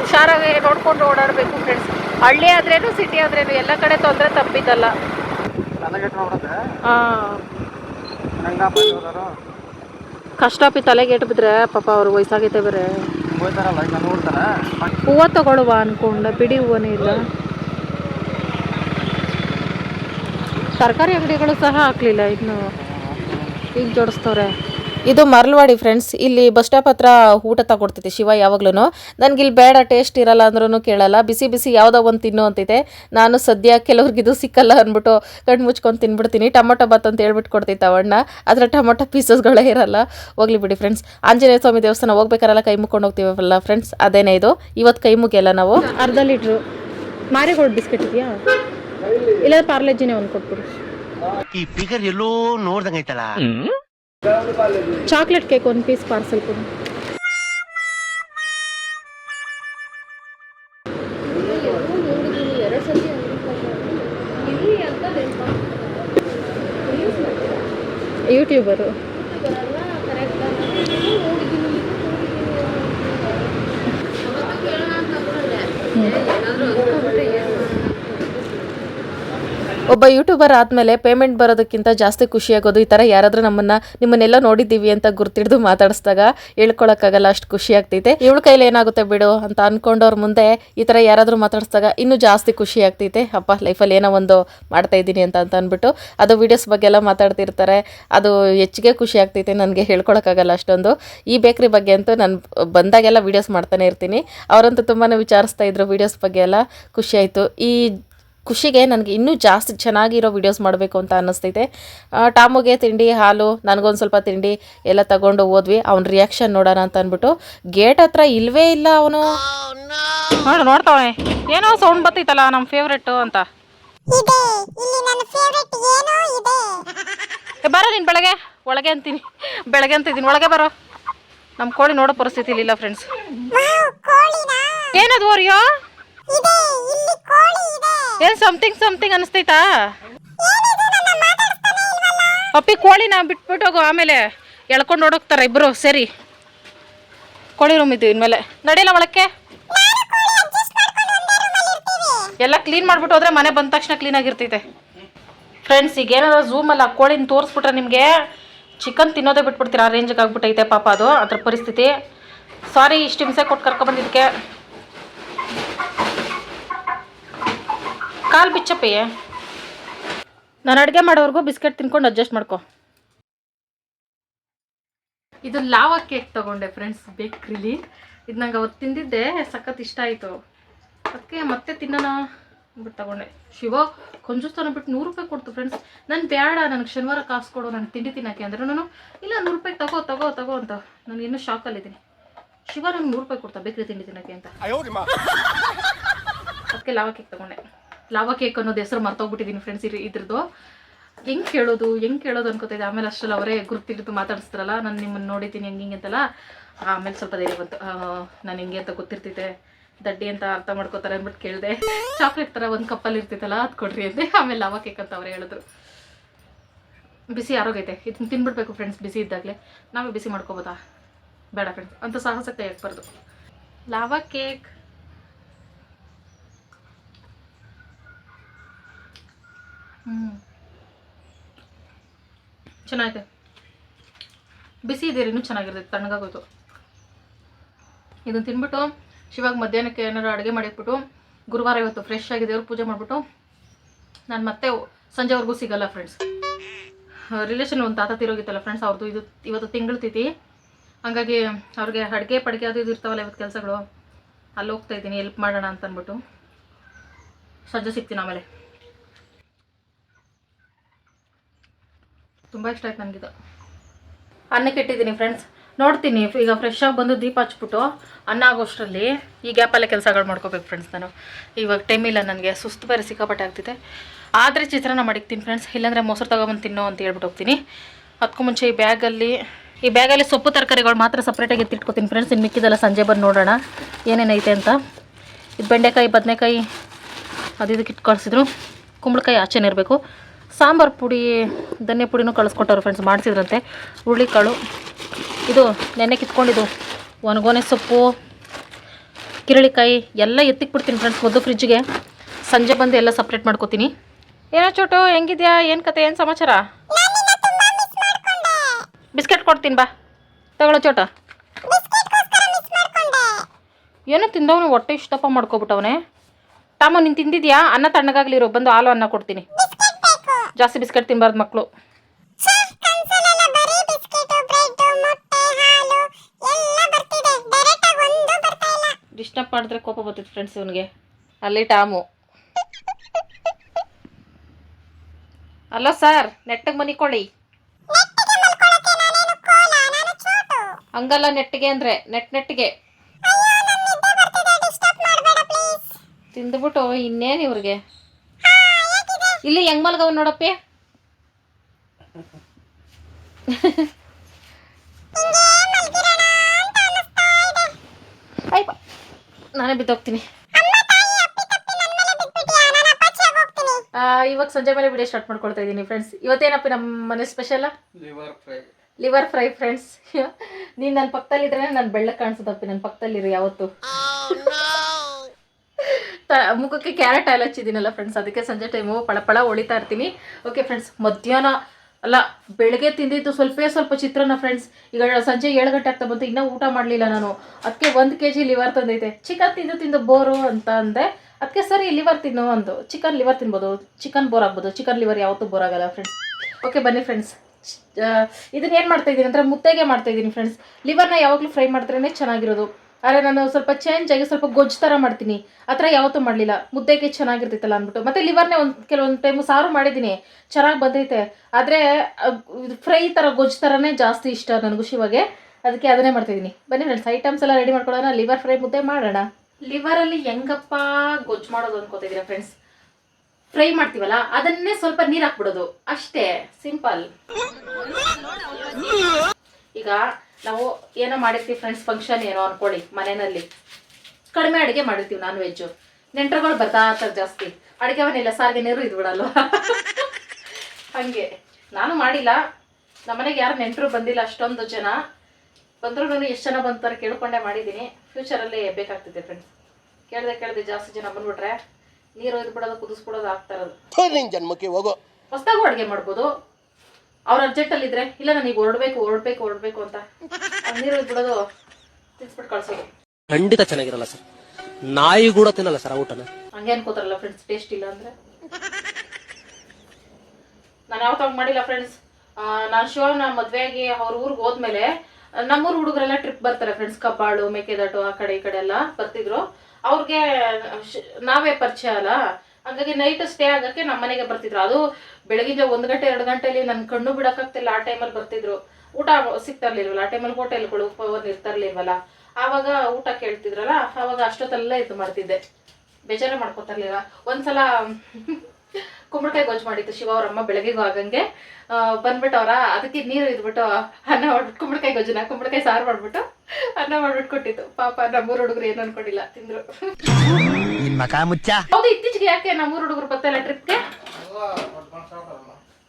ಹುಷಾರಾಗಿ ನೋಡ್ಕೊಂಡು ಓಡಾಡಬೇಕು ಫ್ರೆಂಡ್ಸ್ ಹಳ್ಳಿ ಆದ್ರೇನು ಸಿಟಿ ಆದ್ರೇನು ಎಲ್ಲ ಕಡೆ ತೊಂದರೆ ತಪ್ಪಿದ್ದಲ್ಲ ಹಾಂ ಕಷ್ಟಪಿ ತಲೆಗೆ ಬಿದ್ರೆ ಪಾಪ ಅವ್ರು ವಯಸ್ಸಾಗೈತೆ ಬೇರೆ. ಹೂವು ತಗೊಳ್ಳುವ ಅನ್ಕೊಂಡ ಬಿಡಿ ಹೂವನೇ ಇಲ್ಲ. ತರಕಾರಿ ಅಂಗಡಿಗಳು ಸಹ ಹಾಕ್ಲಿಲ್ಲ ಇನ್ನು. ಈಗ ಜೋಡಿಸ್ತವ್ರೆ. ಇದು ಮರಳವಾಡಿ ಫ್ರೆಂಡ್ಸ್ ಇಲ್ಲಿ ಬಸ್ ಸ್ಟಾಪ್ ಹತ್ರ ಊಟ ತಗೊಡ್ತೈತೆ ಶಿವ ಯಾವಾಗ್ಲೂ ನನಗೆ ಇಲ್ಲಿ ಬೇಡ ಟೇಸ್ಟ್ ಇರಲ್ಲ ಅಂದ್ರೂ ಕೇಳಲ್ಲ. ಬಿಸಿ ಬಿಸಿ ಯಾವುದೋ ಒಂದು ತಿನ್ನು ಅಂತಿದೆ ನಾನು ಸದ್ಯ ಕೆಲವ್ರಿಗೆ ಇದು ಸಿಕ್ಕಲ್ಲ ಅಂದ್ಬಿಟ್ಟು ಕಣ್ಣು ಮುಚ್ಕೊಂಡು ತಿನ್ಬಿಡ್ತೀನಿ. ಟೊಮೊಟೊ ಬಾತ್ ಅಂತ ಹೇಳ್ಬಿಟ್ಟು ಕೊಡ್ತೈತೆ ಅವಣ್ಣ. ಆದರೆ ಟೊಮೊಟೊ ಪೀಸಸ್ಗಳೇ ಇರಲ್ಲ. ಹೋಗ್ಲಿ ಬಿಡಿ ಫ್ರೆಂಡ್ಸ್ ಆಂಜನೇಯ ಸ್ವಾಮಿ ದೇವಸ್ಥಾನ ಹೋಗ್ಬೇಕಾರಲ್ಲ ಕೈ ಮುಕ್ಕೊಂಡು ಹೋಗ್ತೀವಲ್ಲ ಫ್ರೆಂಡ್ಸ್ ಅದೇನೇ ಇದು? ಇವತ್ತು ಕೈ ಮುಗಿಯಲ್ಲ ನಾವು? ಅರ್ಧ ಲೀಟ್ರು. ಮಾರಿಗೋಲ್ಡ್ ಬಿಸ್ಕೆಟ್ ಇದೆಯಾ? ಇಲ್ಲ ಪಾರ್ಲೆಜಿನೇ ಒಂದು ಕೊಟ್ಬಿಡು. ಈ ಫಿಗರ್ ಎಲ್ಲೋ ನೋಡ್ದಂಗೈತಲ್ಲ ಚಾಕ್ಲೇಟ್ ಕೇಕ್ ಒಂದು ಪೀಸ್ ಪಾರ್ಸಲ್ ಕೊಡು ಯೂಟ್ಯೂಬರು ಒಬ್ಬ ಯೂಟ್ಯೂಬರ್ ಆದಮೇಲೆ ಪೇಮೆಂಟ್ ಬರೋದಕ್ಕಿಂತ ಜಾಸ್ತಿ ಖುಷಿಯಾಗೋದು ಈ ಥರ ಯಾರಾದರೂ ನಮ್ಮನ್ನು ನಿಮ್ಮನ್ನೆಲ್ಲ ನೋಡಿದ್ದೀವಿ ಅಂತ ಗುರ್ತಿಡ್ದು ಮಾತಾಡಿಸಿದಾಗ ಹೇಳ್ಕೊಳಕ್ಕಾಗಲ್ಲ ಅಷ್ಟು ಖುಷಿ ಆಗ್ತೈತೆ ಇವಳ ಕೈಲಿ ಏನಾಗುತ್ತೆ ಬಿಡು ಅಂತ ಅನ್ಕೊಂಡವ್ರ ಮುಂದೆ ಈ ಥರ ಯಾರಾದರೂ ಮಾತಾಡಿಸಿದಾಗ ಇನ್ನೂ ಜಾಸ್ತಿ ಖುಷಿ ಆಗ್ತೈತೆ ಅಪ್ಪ, ಲೈಫಲ್ಲಿ ಏನೋ ಒಂದು ಮಾಡ್ತಾ ಇದ್ದೀನಿ ಅಂತ ಅಂತ ಅಂದ್ಬಿಟ್ಟು ಅದು ವೀಡಿಯೋಸ್ ಬಗ್ಗೆ ಎಲ್ಲ ಮಾತಾಡ್ತಿರ್ತಾರೆ. ಅದು ಹೆಚ್ಚಿಗೆ ಖುಷಿ ಆಗ್ತೈತೆ ನನಗೆ ಹೇಳ್ಕೊಳಕ್ಕಾಗಲ್ಲ ಅಷ್ಟೊಂದು. ಈ ಬೇಕ್ರಿ ಬಗ್ಗೆ ಅಂತೂ ನಾನು ಬಂದಾಗೆಲ್ಲ ವೀಡಿಯೋಸ್ ಮಾಡ್ತಾನೆ ಇರ್ತೀನಿ. ಅವರಂತೂ ತುಂಬಾ ವಿಚಾರಿಸ್ತಾ ಇದ್ರು ವೀಡಿಯೋಸ್ ಬಗ್ಗೆ ಎಲ್ಲ. ಖುಷಿ ಆಯಿತು. ಈ ಖುಷಿಗೆ ನನಗೆ ಇನ್ನೂ ಜಾಸ್ತಿ ಚೆನ್ನಾಗಿರೋ ವೀಡಿಯೋಸ್ ಮಾಡಬೇಕು ಅಂತ ಅನ್ನಿಸ್ತೈತೆ. ಟಾಮುಗೆ ತಿಂಡಿ ಹಾಲು ನನಗೊಂದು ಸ್ವಲ್ಪ ತಿಂಡಿ ಎಲ್ಲ ತಗೊಂಡು ಹೋದ್ವಿ. ಅವ್ನ ರಿಯಾಕ್ಷನ್ ನೋಡೋಣ ಅಂತ ಅಂದ್ಬಿಟ್ಟು ಗೇಟ್ ಹತ್ರ ಇಲ್ವೇ ಇಲ್ಲ ಅವನು. ನೋಡು ನೋಡ್ತಾವೆ ಏನೋ ಸೌಂಡ್ ಬರ್ತೈತಲ್ಲ ನಮ್ಮ ಫೇವ್ರೆಟ್ ಅಂತ. ಇದೆ. ಇಲ್ಲಿ ನನ್ನ ಫೇವ್ರೆಟ್ ಏನೋ ಇದೆ. ಬರೋ ನೀನು ಬೆಳಗ್ಗೆ. ಒಳಗೆ ಅಂತೀನಿ. ಬೆಳಗ್ಗೆ ಅಂತಿದ್ದೀನಿ. ಒಳಗೆ ಬರೋ. ನಮ್ಮ ಕೋಳಿ ನೋಡೋ ಪರಿಸ್ಥಿತಿ ಇಲ್ಲ ಫ್ರೆಂಡ್ಸ್ ಏನದು ಓರಿಯೋ ಏನ್ ಸಮಥಿಂಗ್ ಸಮಥಿಂಗ್ ಅನಿಸ್ತೈತಾ? ಏನಿದು ಕೋಳಿ ನಾ ಬಿಟ್ಬಿಟ್ಟು ಹೋಗು, ಆಮೇಲೆ ಎಳ್ಕೊಂಡು ಓಡೋಗ್ತಾರೆ ಇಬ್ರು ಸರಿ. ಕೋಳಿ ರೂಮ್ ಇದು ಇನ್ಮೇಲೆ. ನಡೆಯಲ್ಲ ಒಳಕ್ಕೆ? ಎಲ್ಲ ಕ್ಲೀನ್ ಮಾಡ್ಬಿಟ್ಟು ಹೋದ್ರೆ ಮನೆ ಬಂದ ತಕ್ಷಣ ಕ್ಲೀನ್ ಆಗಿರ್ತೈತೆ. ಫ್ರೆಂಡ್ಸ್ ಈಗ ಏನಾದ್ರು ಝೂಮ್ ಅಲ್ಲ, ಕೋಳಿನ ತೋರಿಸ್ಬಿಟ್ರೆ ನಿಮಗೆ ಚಿಕನ್ ತಿನ್ನೋದೇ ಬಿಟ್ಬಿಡ್ತೀರಾ? ಆ ರೇಂಜಿಗೆ ಆಗ್ಬಿಟ್ಟೈತೆ ಪಾಪ ಅದು, ಅದ್ರ ಪರಿಸ್ಥಿತಿ. ಸಾರಿ ಇಷ್ಟು ಹಿಂಸೆ ಕೊಟ್ಟು ಕರ್ಕೊಬಂದಿದ್ದಕ್ಕೆ ಕಾಲು ಬಿಚ್ಚಪ್ಪಯ್ಯ ನಾನು ಅಡುಗೆ ಮಾಡೋವರೆಗೂ ಬಿಸ್ಕೆಟ್ ತಿನ್ಕೊಂಡು ಅಡ್ಜಸ್ಟ್ ಮಾಡ್ಕೊ. ಇದು ಲಾವಾ ಕೇಕ್ ತಗೊಂಡೆ ಫ್ರೆಂಡ್ಸ್ ಬೇಕ್ರಿಲಿ ಇದು ನಂಗೆ ಅವತ್ತು ತಿಂದಿದ್ದೆ ಸಖತ್ ಇಷ್ಟ ಆಯಿತು. ಅದಕ್ಕೆ ಮತ್ತೆ ತಿನ್ನೋಣ ಅಂದ್ಬಿಟ್ಟು ತಗೊಂಡೆ. ಶಿವ ಕೊಂಜುಸ್ತಾನ ಬಿಟ್ಟು ನೂರು ರೂಪಾಯಿ ಕೊಡ್ತು ಫ್ರೆಂಡ್ಸ್ ನಾನು ಬೇಡ ನನಗೆ ಶನಿವಾರ ಕಾಸು ಕೊಡು ನಾನು ತಿಂಡಿ ತಿನ್ನೋಕ್ಕೆ ಅಂದ್ರೆ ನಾನು ಇಲ್ಲ ನೂರು ರೂಪಾಯಿ ತಗೋ ತಗೋ ತಗೋ ಅಂತ. ನಾನು ಇನ್ನೂ ಶಾಕಲ್ಲಿದ್ದೀನಿ ಶಿವ ನನಗೆ ನೂರು ರೂಪಾಯಿ ಕೊಡ್ತಾ ಬೇಕ್ರಿ ತಿಂಡಿ ತಿನ್ನೋಕ್ಕೆ ಅಂತ. ಅದಕ್ಕೆ ಲಾವಾ ಕೇಕ್ ತಗೊಂಡೆ. ಲಾವಾ ಕೇಕ್ ಅನ್ನೋದು ಹೆಸರು ಮರ್ತೋಗ್ಬಿಟ್ಟಿದ್ದೀನಿ ಫ್ರೆಂಡ್ಸ್ ಇರಿ ಇದ್ರದ್ದು. ಹೆಂಗೆ ಕೇಳೋದು ಹೆಂಗೆ ಕೇಳೋದು ಅನ್ಕೋತಿದ್ದೆ. ಆಮೇಲೆ ಅಷ್ಟರಲ್ಲಿ ಅವರೇ ಗುರುತಿಡ್ದು ಮಾತಾಡಿಸ್ತಾರಲ್ಲ, ನಾನು ನಿಮ್ಮನ್ನು ನೋಡಿದ್ದೀನಿ ಹೆಂಗೆ ಹಿಂಗೆ ಅಂತಲ್ಲ. ಆಮೇಲೆ ಸ್ವಲ್ಪ ಧೈರ್ಯ ಬಂತು. ನಾನು ಹೆಂಗೆ ಅಂತ ಗೊತ್ತಿರ್ತಿದ್ದೆ. ದಡ್ಡಿ ಅಂತ ಅರ್ಥ ಮಾಡ್ಕೋತಾರೆ ಅಂದ್ಬಿಟ್ಟು ಕೇಳಿದೆ. ಚಾಕ್ಲೇಟ್ ಥರ ಒಂದು ಕಪ್ಪಲ್ಲಿ ಇರ್ತಿತ್ತಲ್ಲ, ಅದು ಕೊಡ್ರಿ ಅಂದೆ. ಆಮೇಲೆ ಲಾವಾ ಕೇಕ್ ಅಂತ ಅವರೇ ಹೇಳಿದ್ರು. ಬಿಸಿ ಆರೋಗ್ಯತೆ ಇದನ್ನ ತಿನ್ಬಿಡ್ಬೇಕು ಫ್ರೆಂಡ್ಸ್ ಬಿಸಿ ಇದ್ದಾಗಲೇ. ನಾವೇ ಬಿಸಿ ಮಾಡ್ಕೋಬೋದಾ? ಬೇಡ ಫ್ರೆಂಡ್ಸ್ ಅಂತ ಸಾಹಸಕ್ಕೆ ಹಾಕ್ಬಾರ್ದು ಲಾವಾ ಕೇಕ್. ಹ್ಞೂ ಚೆನ್ನಾಗಿದೆ. ಬಿಸಿ ಇನ್ನೂ ಚೆನ್ನಾಗಿರ್ತೈತೆ, ತಣ್ಣಗಾಗೋಯ್ತು. ಇದನ್ನು ತಿನ್ಬಿಟ್ಟು ಶಿವಾಗ ಮಧ್ಯಾಹ್ನಕ್ಕೆ ಏನಾರು ಅಡುಗೆ ಮಾಡಿಟ್ಬಿಟ್ಟು ಗುರುವಾರ ಇವತ್ತು ಫ್ರೆಶ್ ಆಗಿ ದೇವ್ರ ಪೂಜೆ ಮಾಡಿಬಿಟ್ಟು, ನಾನು ಮತ್ತೆ ಸಂಜೆವರೆಗೂ ಸಿಗಲ್ಲ ಫ್ರೆಂಡ್ಸ್ ರಿಲೇಷನ್ ಒಂದು ತಾತ ತಿರೋಗಿತ್ತಲ್ಲ ಫ್ರೆಂಡ್ಸ್ ಅವ್ರದ್ದು ಇದು ಇವತ್ತು ತಿಂಗಳು ತಿಥಿ. ಹಂಗಾಗಿ ಅವ್ರಿಗೆ ಅಡುಗೆ ಪಡಿಗೆ ಅದು ಇದು ಇರ್ತಾವಲ್ಲ ಇವತ್ತು ಕೆಲಸಗಳು ಅಲ್ಲಿ ಹೋಗ್ತಾ ಇದ್ದೀನಿ ಹೆಲ್ಪ್ ಮಾಡೋಣ ಅಂತ ಅಂದ್ಬಿಟ್ಟು ಸಂಜೆ ಸಿಗ್ತೀನಿ ಆಮೇಲೆ. ತುಂಬ ಇಷ್ಟ ಆಯ್ತು ನನಗಿದು. ಅನ್ನಕ್ಕೆ ಇಟ್ಟಿದ್ದೀನಿ ಫ್ರೆಂಡ್ಸ್ ನೋಡ್ತೀನಿ, ಈಗ ಫ್ರೆಶ್ ಆಗಿ ಬಂದು ದೀಪ ಹಚ್ಬಿಟ್ಟು ಅನ್ನ ಆಗೋಷ್ಟರಲ್ಲಿ ಈ ಗ್ಯಾಪಲ್ಲೇ ಕೆಲಸಗಳು ಮಾಡ್ಕೋಬೇಕು ಫ್ರೆಂಡ್ಸ್ ನಾನು. ಇವಾಗ ಟೈಮ್ ಇಲ್ಲ ನನಗೆ, ಸುಸ್ತು ಬೇರೆ ಸಿಕ್ಕಾಪಟ್ಟೆ ಆಗ್ತಿದೆ. ಆದರೆ ಚಿತ್ರಾನ್ನ ಮಾಡಿಕ್ತೀನಿ ಫ್ರೆಂಡ್ಸ್ ಇಲ್ಲಾಂದರೆ ಮೊಸರು ತಗೊಬಂದು ತಿನ್ನೋ ಅಂತ ಹೇಳ್ಬಿಟ್ಟು ಹೋಗ್ತೀನಿ. ಅದಕ್ಕೂ ಮುಂಚೆ ಈ ಬ್ಯಾಗಲ್ಲಿ ಈ ಬ್ಯಾಗಲ್ಲಿ ಸೊಪ್ಪು ತರಕಾರಿಗಳು ಮಾತ್ರ ಸಪ್ರೇಟಾಗಿ ಎತ್ತಿಟ್ಕೋತೀನಿ ಫ್ರೆಂಡ್ಸ್ ಇನ್ನು ಮಿಕ್ಕಿದೆಲ್ಲ ಸಂಜೆ ಬಂದು ನೋಡೋಣ ಏನೇನೈತೆ ಅಂತ. ಇದು ಬೆಂಡೆಕಾಯಿ, ಬದನೆಕಾಯಿ, ಅದು ಇದಕ್ಕೆ ಕುಂಬಳಕಾಯಿ ಆಚೆನೇ ಇರಬೇಕು. ಸಾಂಬಾರು ಪುಡಿ, ಧನ್ಯ ಪುಡಿನೂ ಕಳಿಸ್ಕೊಟ್ಟವ್ರು ಫ್ರೆಂಡ್ಸ್ ಮಾಡಿಸಿದ್ರಂತೆ. ಹುರುಳಿಕಾಳು, ಇದು ನೆನೆ ಕಿತ್ಕೊಂಡಿದ್ದು. ಒಣಗೊನೆ ಸೊಪ್ಪು, ಕಿರಳಿಕಾಯಿ, ಎಲ್ಲ ಎತ್ತಿಕ್ಬಿಡ್ತೀನಿ ಫ್ರೆಂಡ್ಸ್ ಮೊದಲು ಫ್ರಿಜ್ಗೆ ಸಂಜೆ ಬಂದು ಎಲ್ಲ ಸಪ್ರೇಟ್ ಮಾಡ್ಕೋತೀನಿ. ಏನೋ ಚೋಟು, ಹೆಂಗಿದ್ಯಾ? ಏನು ಕತೆ, ಏನು ಸಮಾಚಾರ? ಬಿಸ್ಕೆಟ್ ಕೊಡ್ತೀನಿ ಬಾ. ತಗೊಳ್ಳೋ ಚೋಟ. ಏನೋ ತಿಂದವನು, ಹೊಟ್ಟೆ ಇಷ್ಟಪ್ಪ ಮಾಡ್ಕೊಬಿಟ್ಟವನೆ. ಟಾಮು, ನೀನು ತಿಂದಿದ್ಯಾ? ಅನ್ನ ತಣ್ಣಗಾಗ್ಲಿರೋ, ಬಂದು ಹಾಲು ಅನ್ನ ಕೊಡ್ತೀನಿ. ಜಾಸ್ತಿ ಬಿಸ್ಕೆಟ್ ತಿನ್ನಬಾರ್ದು ಮಕ್ಕಳು ಡಿಸ್ಟರ್ಬ್ ಮಾಡಿದ್ರೆ ಕೋಪ ಬರ್ತಿತ್ತು ಫ್ರೆಂಡ್ಸ್ ಇವನಿಗೆ. ಅಲ್ಲಿ ಟಾಮು. ಅಲ್ಲ ಸರ್ ನೆಟ್ಟಗೆ ಮನಿಕೊಳ್ಳಿ. ಹಂಗಲ್ಲ ನೆಟ್ಟಿಗೆ ಅಂದರೆ ನೆಟ್ ನೆಟ್ಟಿಗೆ. ತಿಂದ್ಬಿಟ್ಟು ಇನ್ನೇನು ಇವ್ರಿಗೆ. ಇಲ್ಲಿ ಹೆಂಗ್ ಮಲ್ಗವ್ ನೋಡಪ್ಪ? ನಾನೇ ಬಿದ್ದೋಗ್ತೀನಿ. ಅಮ್ಮ ತಾಯಿ ಅಪ್ಪಿ ತಪ್ಪಿ ನನ್ನ ಮೇಲೆ ಬಿಟ್ಬಿಟ್ಯಾ ನಾನು ಅಪ್ಪಾಚಿಯಾಗಿ ಹೋಗ್ತೀನಿ ಆ, ಇವಾಗ ಸಂಜೆ ಮೇಲೆ ವಿಡಿಯೋ ಸ್ಟಾರ್ಟ್ ಮಾಡ್ಕೊಳ್ತಾ ಇದ್ದೀನಿ ಫ್ರೆಂಡ್ಸ್ ಇವತ್ತೇನಪ್ಪ ನಮ್ಮ ಮನೆ ಸ್ಪೆಷಲ್ ಲಿವರ್ ಫ್ರೈ ಫ್ರೆಂಡ್ಸ್ ನೀನು ನನ್ನ ಪಕ್ಕದಲ್ಲಿ ಇದ್ರೆ ನಾನು ಬೆಳ್ಳಕ್ಕೆ ಕಾಣಿಸೋದಪ್ಪಿ ನನ್ನ ಪಕ್ಕದಲ್ಲಿರು ಯಾವತ್ತು. ತ- ಮುಖಕ್ಕೆ ಕ್ಯಾರೆಟ್ ಆಯಿಲ್ ಹಚ್ಚಿದ್ದೀನಲ್ಲ ಫ್ರೆಂಡ್ಸ್ ಅದಕ್ಕೆ ಸಂಜೆ ಟೈಮು ಪಳಪಳ ಹೊಳಿತಾ ಇರ್ತೀನಿ. ಓಕೆ ಫ್ರೆಂಡ್ಸ್ ಮಧ್ಯಾಹ್ನ ಅಲ್ಲ, ಬೆಳಗ್ಗೆ ತಿಂದಿದ್ದು ಸ್ವಲ್ಪ ಸ್ವಲ್ಪ ಚಿತ್ರಾನ್ನ ಫ್ರೆಂಡ್ಸ್ ಈಗ ಸಂಜೆ ಏಳು ಗಂಟೆ ಆಗ್ತಾ ಬಂತು, ಇನ್ನೂ ಊಟ ಮಾಡಲಿಲ್ಲ ನಾನು. ಅದಕ್ಕೆ ಒಂದು ಕೆ ಜಿ ಲಿವರ್ ತಂದೈತೆ. ಚಿಕನ್ ತಿಂದು ತಿಂದು ಬೋರು ಅಂತ ಅಂದೆ. ಅದಕ್ಕೆ ಸರಿ ಲಿವರ್ ತಿನ್ನು ಒಂದು ಚಿಕನ್ ಲಿವರ್ ತಿನ್ಬೋದು. ಚಿಕನ್ ಬೋರ್ ಆಗ್ಬೋದು. ಚಿಕನ್ ಲಿವರ್ ಯಾವತ್ತೂ ಬೋರ್ ಆಗಲ್ಲ ಫ್ರೆಂಡ್ಸ್ ಓಕೆ ಬನ್ನಿ ಫ್ರೆಂಡ್ಸ್ ಇದನ್ನ ಏನು ಮಾಡ್ತಾ ಇದ್ದೀನಿ ಅಂದರೆ ಮುದ್ದೆಗೆ ಮಾಡ್ತಾ ಇದ್ದೀನಿ ಫ್ರೆಂಡ್ಸ್ ಲಿವರ್ನ ಯಾವಾಗಲೂ ಫ್ರೈ ಮಾಡಿದ್ರೇ ಚೆನ್ನಾಗಿರೋದು. ಆದರೆ ನಾನು ಸ್ವಲ್ಪ ಚೇಂಜ್ ಆಗಿ ಸ್ವಲ್ಪ ಗೊಜ್ಜು ಥರ ಮಾಡ್ತೀನಿ. ಆ ಥರ ಯಾವತ್ತೂ ಮಾಡಲಿಲ್ಲ. ಮುದ್ದೆಗೆ ಚೆನ್ನಾಗಿರ್ತೈತಲ್ಲ ಅಂದ್ಬಿಟ್ಟು. ಮತ್ತು ಲಿವರ್ನೇ ಒಂದು ಕೆಲವೊಂದು ಟೈಮು ಸಾರು ಮಾಡಿದ್ದೀನಿ. ಚೆನ್ನಾಗಿ ಬಂದೈತೆ. ಆದರೆ ಫ್ರೈ ಥರ ಗೊಜ್ಜು ಥರನೇ ಜಾಸ್ತಿ ಇಷ್ಟ ನನಗೂ ಶಿವಾಗೆ. ಅದಕ್ಕೆ ಅದನ್ನೇ ಮಾಡ್ತಿದ್ದೀನಿ. ಬನ್ನಿ ಫ್ರೆಂಡ್ಸ್ ಐಟಮ್ಸ್ ಎಲ್ಲ ರೆಡಿ ಮಾಡ್ಕೊಳ್ಳೋಣ. ಲಿವರ್ ಫ್ರೈ ಮುದ್ದೆ ಮಾಡೋಣ. ಲಿವರಲ್ಲಿ ಹೆಂಗಪ್ಪ ಗೊಜ್ಜು ಮಾಡೋದು ಅನ್ಕೋತಿದ್ದೀರಾ ಫ್ರೆಂಡ್ಸ್ ಫ್ರೈ ಮಾಡ್ತೀವಲ್ಲ, ಅದನ್ನೇ ಸ್ವಲ್ಪ ನೀರು ಹಾಕ್ಬಿಡೋದು. ಅಷ್ಟೇ ಸಿಂಪಲ್ ಈಗ ನಾವು ಏನೋ ಮಾಡಿರ್ತೀವಿ ಫ್ರೆಂಡ್ಸ್ ಫಂಕ್ಷನ್ ಏನೋ ಅನ್ಕೊಳ್ಳಿ ಮನೆಯಲ್ಲಿ. ಕಡಿಮೆ ಅಡುಗೆ ಮಾಡಿರ್ತೀವಿ ನಾನ್ ವೆಜ್ಜು ನೆಂಟರುಗಳು ಬರ್ತಾ ಜಾಸ್ತಿ. ಅಡುಗೆ ಮನೆಯಲ್ಲ ಸಾರಿಗೆ ನೀರು ಇದು ಬಿಡಲ್ವ? ಹಂಗೆ. ನಾನು ಮಾಡಿಲ್ಲ. ನಮ್ಮನೆಗೆ ಯಾರು ನೆಂಟರು ಬಂದಿಲ್ಲ ಅಷ್ಟೊಂದು ಜನ. ಬಂದ್ರೂ ಎಷ್ಟು ಜನ ಬಂತಾರೆ ಕೇಳ್ಕೊಂಡೆ ಮಾಡಿದ್ದೀನಿ. ಫ್ಯೂಚರಲ್ಲಿ ಬೇಕಾಗ್ತದೆ ಫ್ರೆಂಡ್ಸ್ ಕೇಳ್ದೆ ಕೇಳ್ದೆ ಜಾಸ್ತಿ ಜನ ಬಂದ್ಬಿಟ್ರೆ ನೀರು ಇದ್ಬಿಡೋದು ಕುದಿಸ್ಬಿಡೋದು ಆಗ್ತಾ ಇರೋದು. ನಿನ್ ಜನ್ಮಕ್ಕೆ ಹೋಗೋ. ಹೊಸ್ದಾಗೂ ಅಡುಗೆ ಮಾಡ್ಬೋದು. ಅವ್ರ ಅರ್ಜೆಂಟಲ್ಲಿ ಇದ್ರೆ ಇಲ್ಲ ನನಗೆ ಹೊರಡ್ಬೇಕು ಹೊರಡ್ಬೇಕು ಹೊರಡ್ಬೇಕು ಅಂತ. ನೀರು ಬಿಡೋದು ತಿನ್ಸ್ಬಿಟ್ಟು ಕಳ್ಸೋದು. ಖಂಡಿತ ಚೆನ್ನಾಗಿರಲ್ಲ ಸರ್. ನಾಯಿ ಕೂಡ ತಿನ್ನಲ್ಲ ಸರ್ ಆ ಊಟನ. ಹಂಗೆ ಅನ್ಕೋತಾರಲ್ಲ ಫ್ರೆಂಡ್ಸ್ ಟೇಸ್ಟ್ ಇಲ್ಲ ಅಂದ್ರೆ. ನಾನು ಯಾವತ್ತಾಗ ಮಾಡಿಲ್ಲ ಫ್ರೆಂಡ್ಸ್ ನಾನು ಶಿವನ ಆಗಿ ಅವ್ರ ಊರಿಗೆ ಹೋದ್ಮೇಲೆ ನಮ್ಮೂರ್ ಹುಡುಗರೆಲ್ಲ ಟ್ರಿಪ್ ಬರ್ತಾರೆ ಫ್ರೆಂಡ್ಸ್ ಕಬ್ಬಾಳು ಮೇಕೆದಾಟು ಆ ಕಡೆ ಈ ಕಡೆ ಎಲ್ಲ ಬರ್ತಿದ್ರು. ಅವ್ರಿಗೆ ನಾವೇ ಪರಿಚಯ ಅಲ್ಲ. ಹಂಗಾಗಿ ನೈಟ್ ಸ್ಟೇ ಆಗಕ್ಕೆ ನಮ್ಮ ಮನೆಗೆ ಬರ್ತಿದ್ರು. ಅದು ಬೆಳಗಿನ ಒಂದು ಗಂಟೆ, ಎರಡು ಗಂಟೆಲಿ ನನ್ನ ಕಣ್ಣು ಬಿಡಕ್ಕಾಗ್ತಿಲ್ಲ. ಆ ಟೈಮಲ್ಲಿ ಬರ್ತಿದ್ರು. ಊಟ ಸಿಗ್ತಾ ಇರ್ಲಿಲ್ವಲ್ಲ ಆ ಟೈಮಲ್ಲಿ ಹೋಟೆಲ್ಗಳು ಪವರ್ ಇರ್ತಾ ಇರ್ಲಿಲ್ವಲ್ಲ ಆವಾಗ ಊಟ ಕೇಳ್ತಿದ್ರಲ್ಲ? ಆವಾಗ ಅಷ್ಟೊತ್ತಲ್ಲೇ ಇದು ಮಾಡ್ತಿದ್ದೆ. ಬೇಜಾರೇ ಮಾಡ್ಕೊತಿರ್ಲಿಲ್ಲ. ಒಂದ್ಸಲ ಕುಂಬಳಕಾಯಿ ಗೊಜ್ಜು ಮಾಡಿತ್ತು ಶಿವ ಅವರಮ್ಮ ಬೆಳಗ್ಗೆಗೂ ಆಗಂಗೆ. ಬಂದ್ಬಿಟ್ಟು ಅವ್ರ ಅದಕ್ಕೆ ನೀರು ಇದ್ಬಿಟ್ಟು ಅನ್ನ ಮಾಡ್ಬಿಟ್ಟು ಕುಂಬಳಕಾಯಿ ಗೊಜ್ಜನ ಕುಂಬಳಕಾಯಿ ಸಾರು ಮಾಡ್ಬಿಟ್ಟು ಅನ್ನ ಮಾಡ್ಬಿಟ್ಟು ಕೊಟ್ಟಿತ್ತು ಪಾಪ ನಮ್ಮೂರು ಹುಡುಗರು ಏನು ಅನ್ಕೊಂಡಿಲ್ಲ ತಿಂದ್ರು. ಹೌದು ಇತ್ತೀಚೆಗೆ ಯಾಕೆ ನಮ್ಮೂರು ಹುಡುಗರು ಬರ್ತಾ ಟ್ರಿಪ್ಗೆ